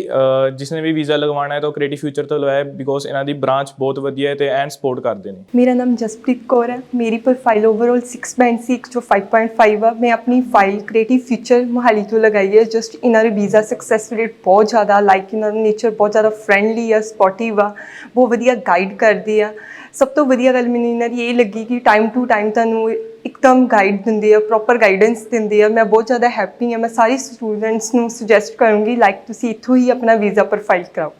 ਜਿਸਨੇ ਵੀ ਵੀਜ਼ਾ ਲਗਵਾਉਣਾ ਹੈ ਤਾਂ ਕ੍ਰੀਏਟਿਵ ਫਿਊਚਰ ਤੋਂ ਲਵਾਇਆ ਬਿਕੋਜ਼ ਇਹਨਾਂ ਦੀ ਬ੍ਰਾਂਚ ਬਹੁਤ ਵਧੀਆ ਹੈ ਤੇ ਐਂਡ ਸਪੋਰਟ ਕਰਦੇ ਨੇ। ਮੇਰਾ ਨਾਮ ਜਸਪ੍ਰੀਤ ਕੌਰ ਹੈ, ਮੇਰੀ ਪ੍ਰੋਫਾਈਲ ਓਵਰਆਲ 6 ਬੈਂਡ ਸੀ, ਇੱਕ ਚੋਂ 5.5 ਆ। ਮੈਂ ਆਪਣੀ ਫਾਈਲ ਕ੍ਰੀਏਟਿਵ ਫਿਊਚਰ ਮੋਹਾਲੀ ਤੋਂ ਲਗਾਈ ਹੈ ਜਸਟ ਇਹਨਾਂ ਦੇ ਵੀਜ਼ਾ ਸਕਸੈਸ ਰੇਟ ਬਹੁਤ ਜ਼ਿਆਦਾ ਲਾਈਕ ਇਹਨਾਂ ਦਾ ਨੇਚਰ ਬਹੁਤ ਜ਼ਿਆਦਾ ਫਰੈਂਡਲੀ ਆ ਸਪੋਰਟਿਵ ਆ, ਬਹੁਤ ਵਧੀਆ ਗਾਈਡ ਕਰਦੇ ਆ। ਸਭ ਤੋਂ ਵਧੀਆ ਗੱਲ ਮੈਨੂੰ ਇਹਨਾਂ ਦੀ ਇਹ ਲੱਗੀ ਕਿ ਟਾਈਮ ਟੂ ਟਾਈਮ ਤੁਹਾਨੂੰ ਇੱਕਦਮ ਗਾਈਡ ਦਿੰਦੇ ਆ ਪ੍ਰੋਪਰ ਗਾਈਡੈਂਸ ਦਿੰਦੇ ਆ। ਮੈਂ ਬਹੁਤ ਜ਼ਿਆਦਾ ਹੈਪੀ ਹਾਂ ਮੈਂ ਸਾਰੇ ਸਟੂਡੈਂਟਸ ਨੂੰ ਸੁਜੈਸਟ ਕਰੂੰਗੀ ਲਾਈਕ ਤੁਸੀਂ ਇੱਥੋਂ ਹੀ ਆਪਣਾ ਵੀਜ਼ਾ ਪ੍ਰੋਫਾਈਲ ਕਰਾਓ।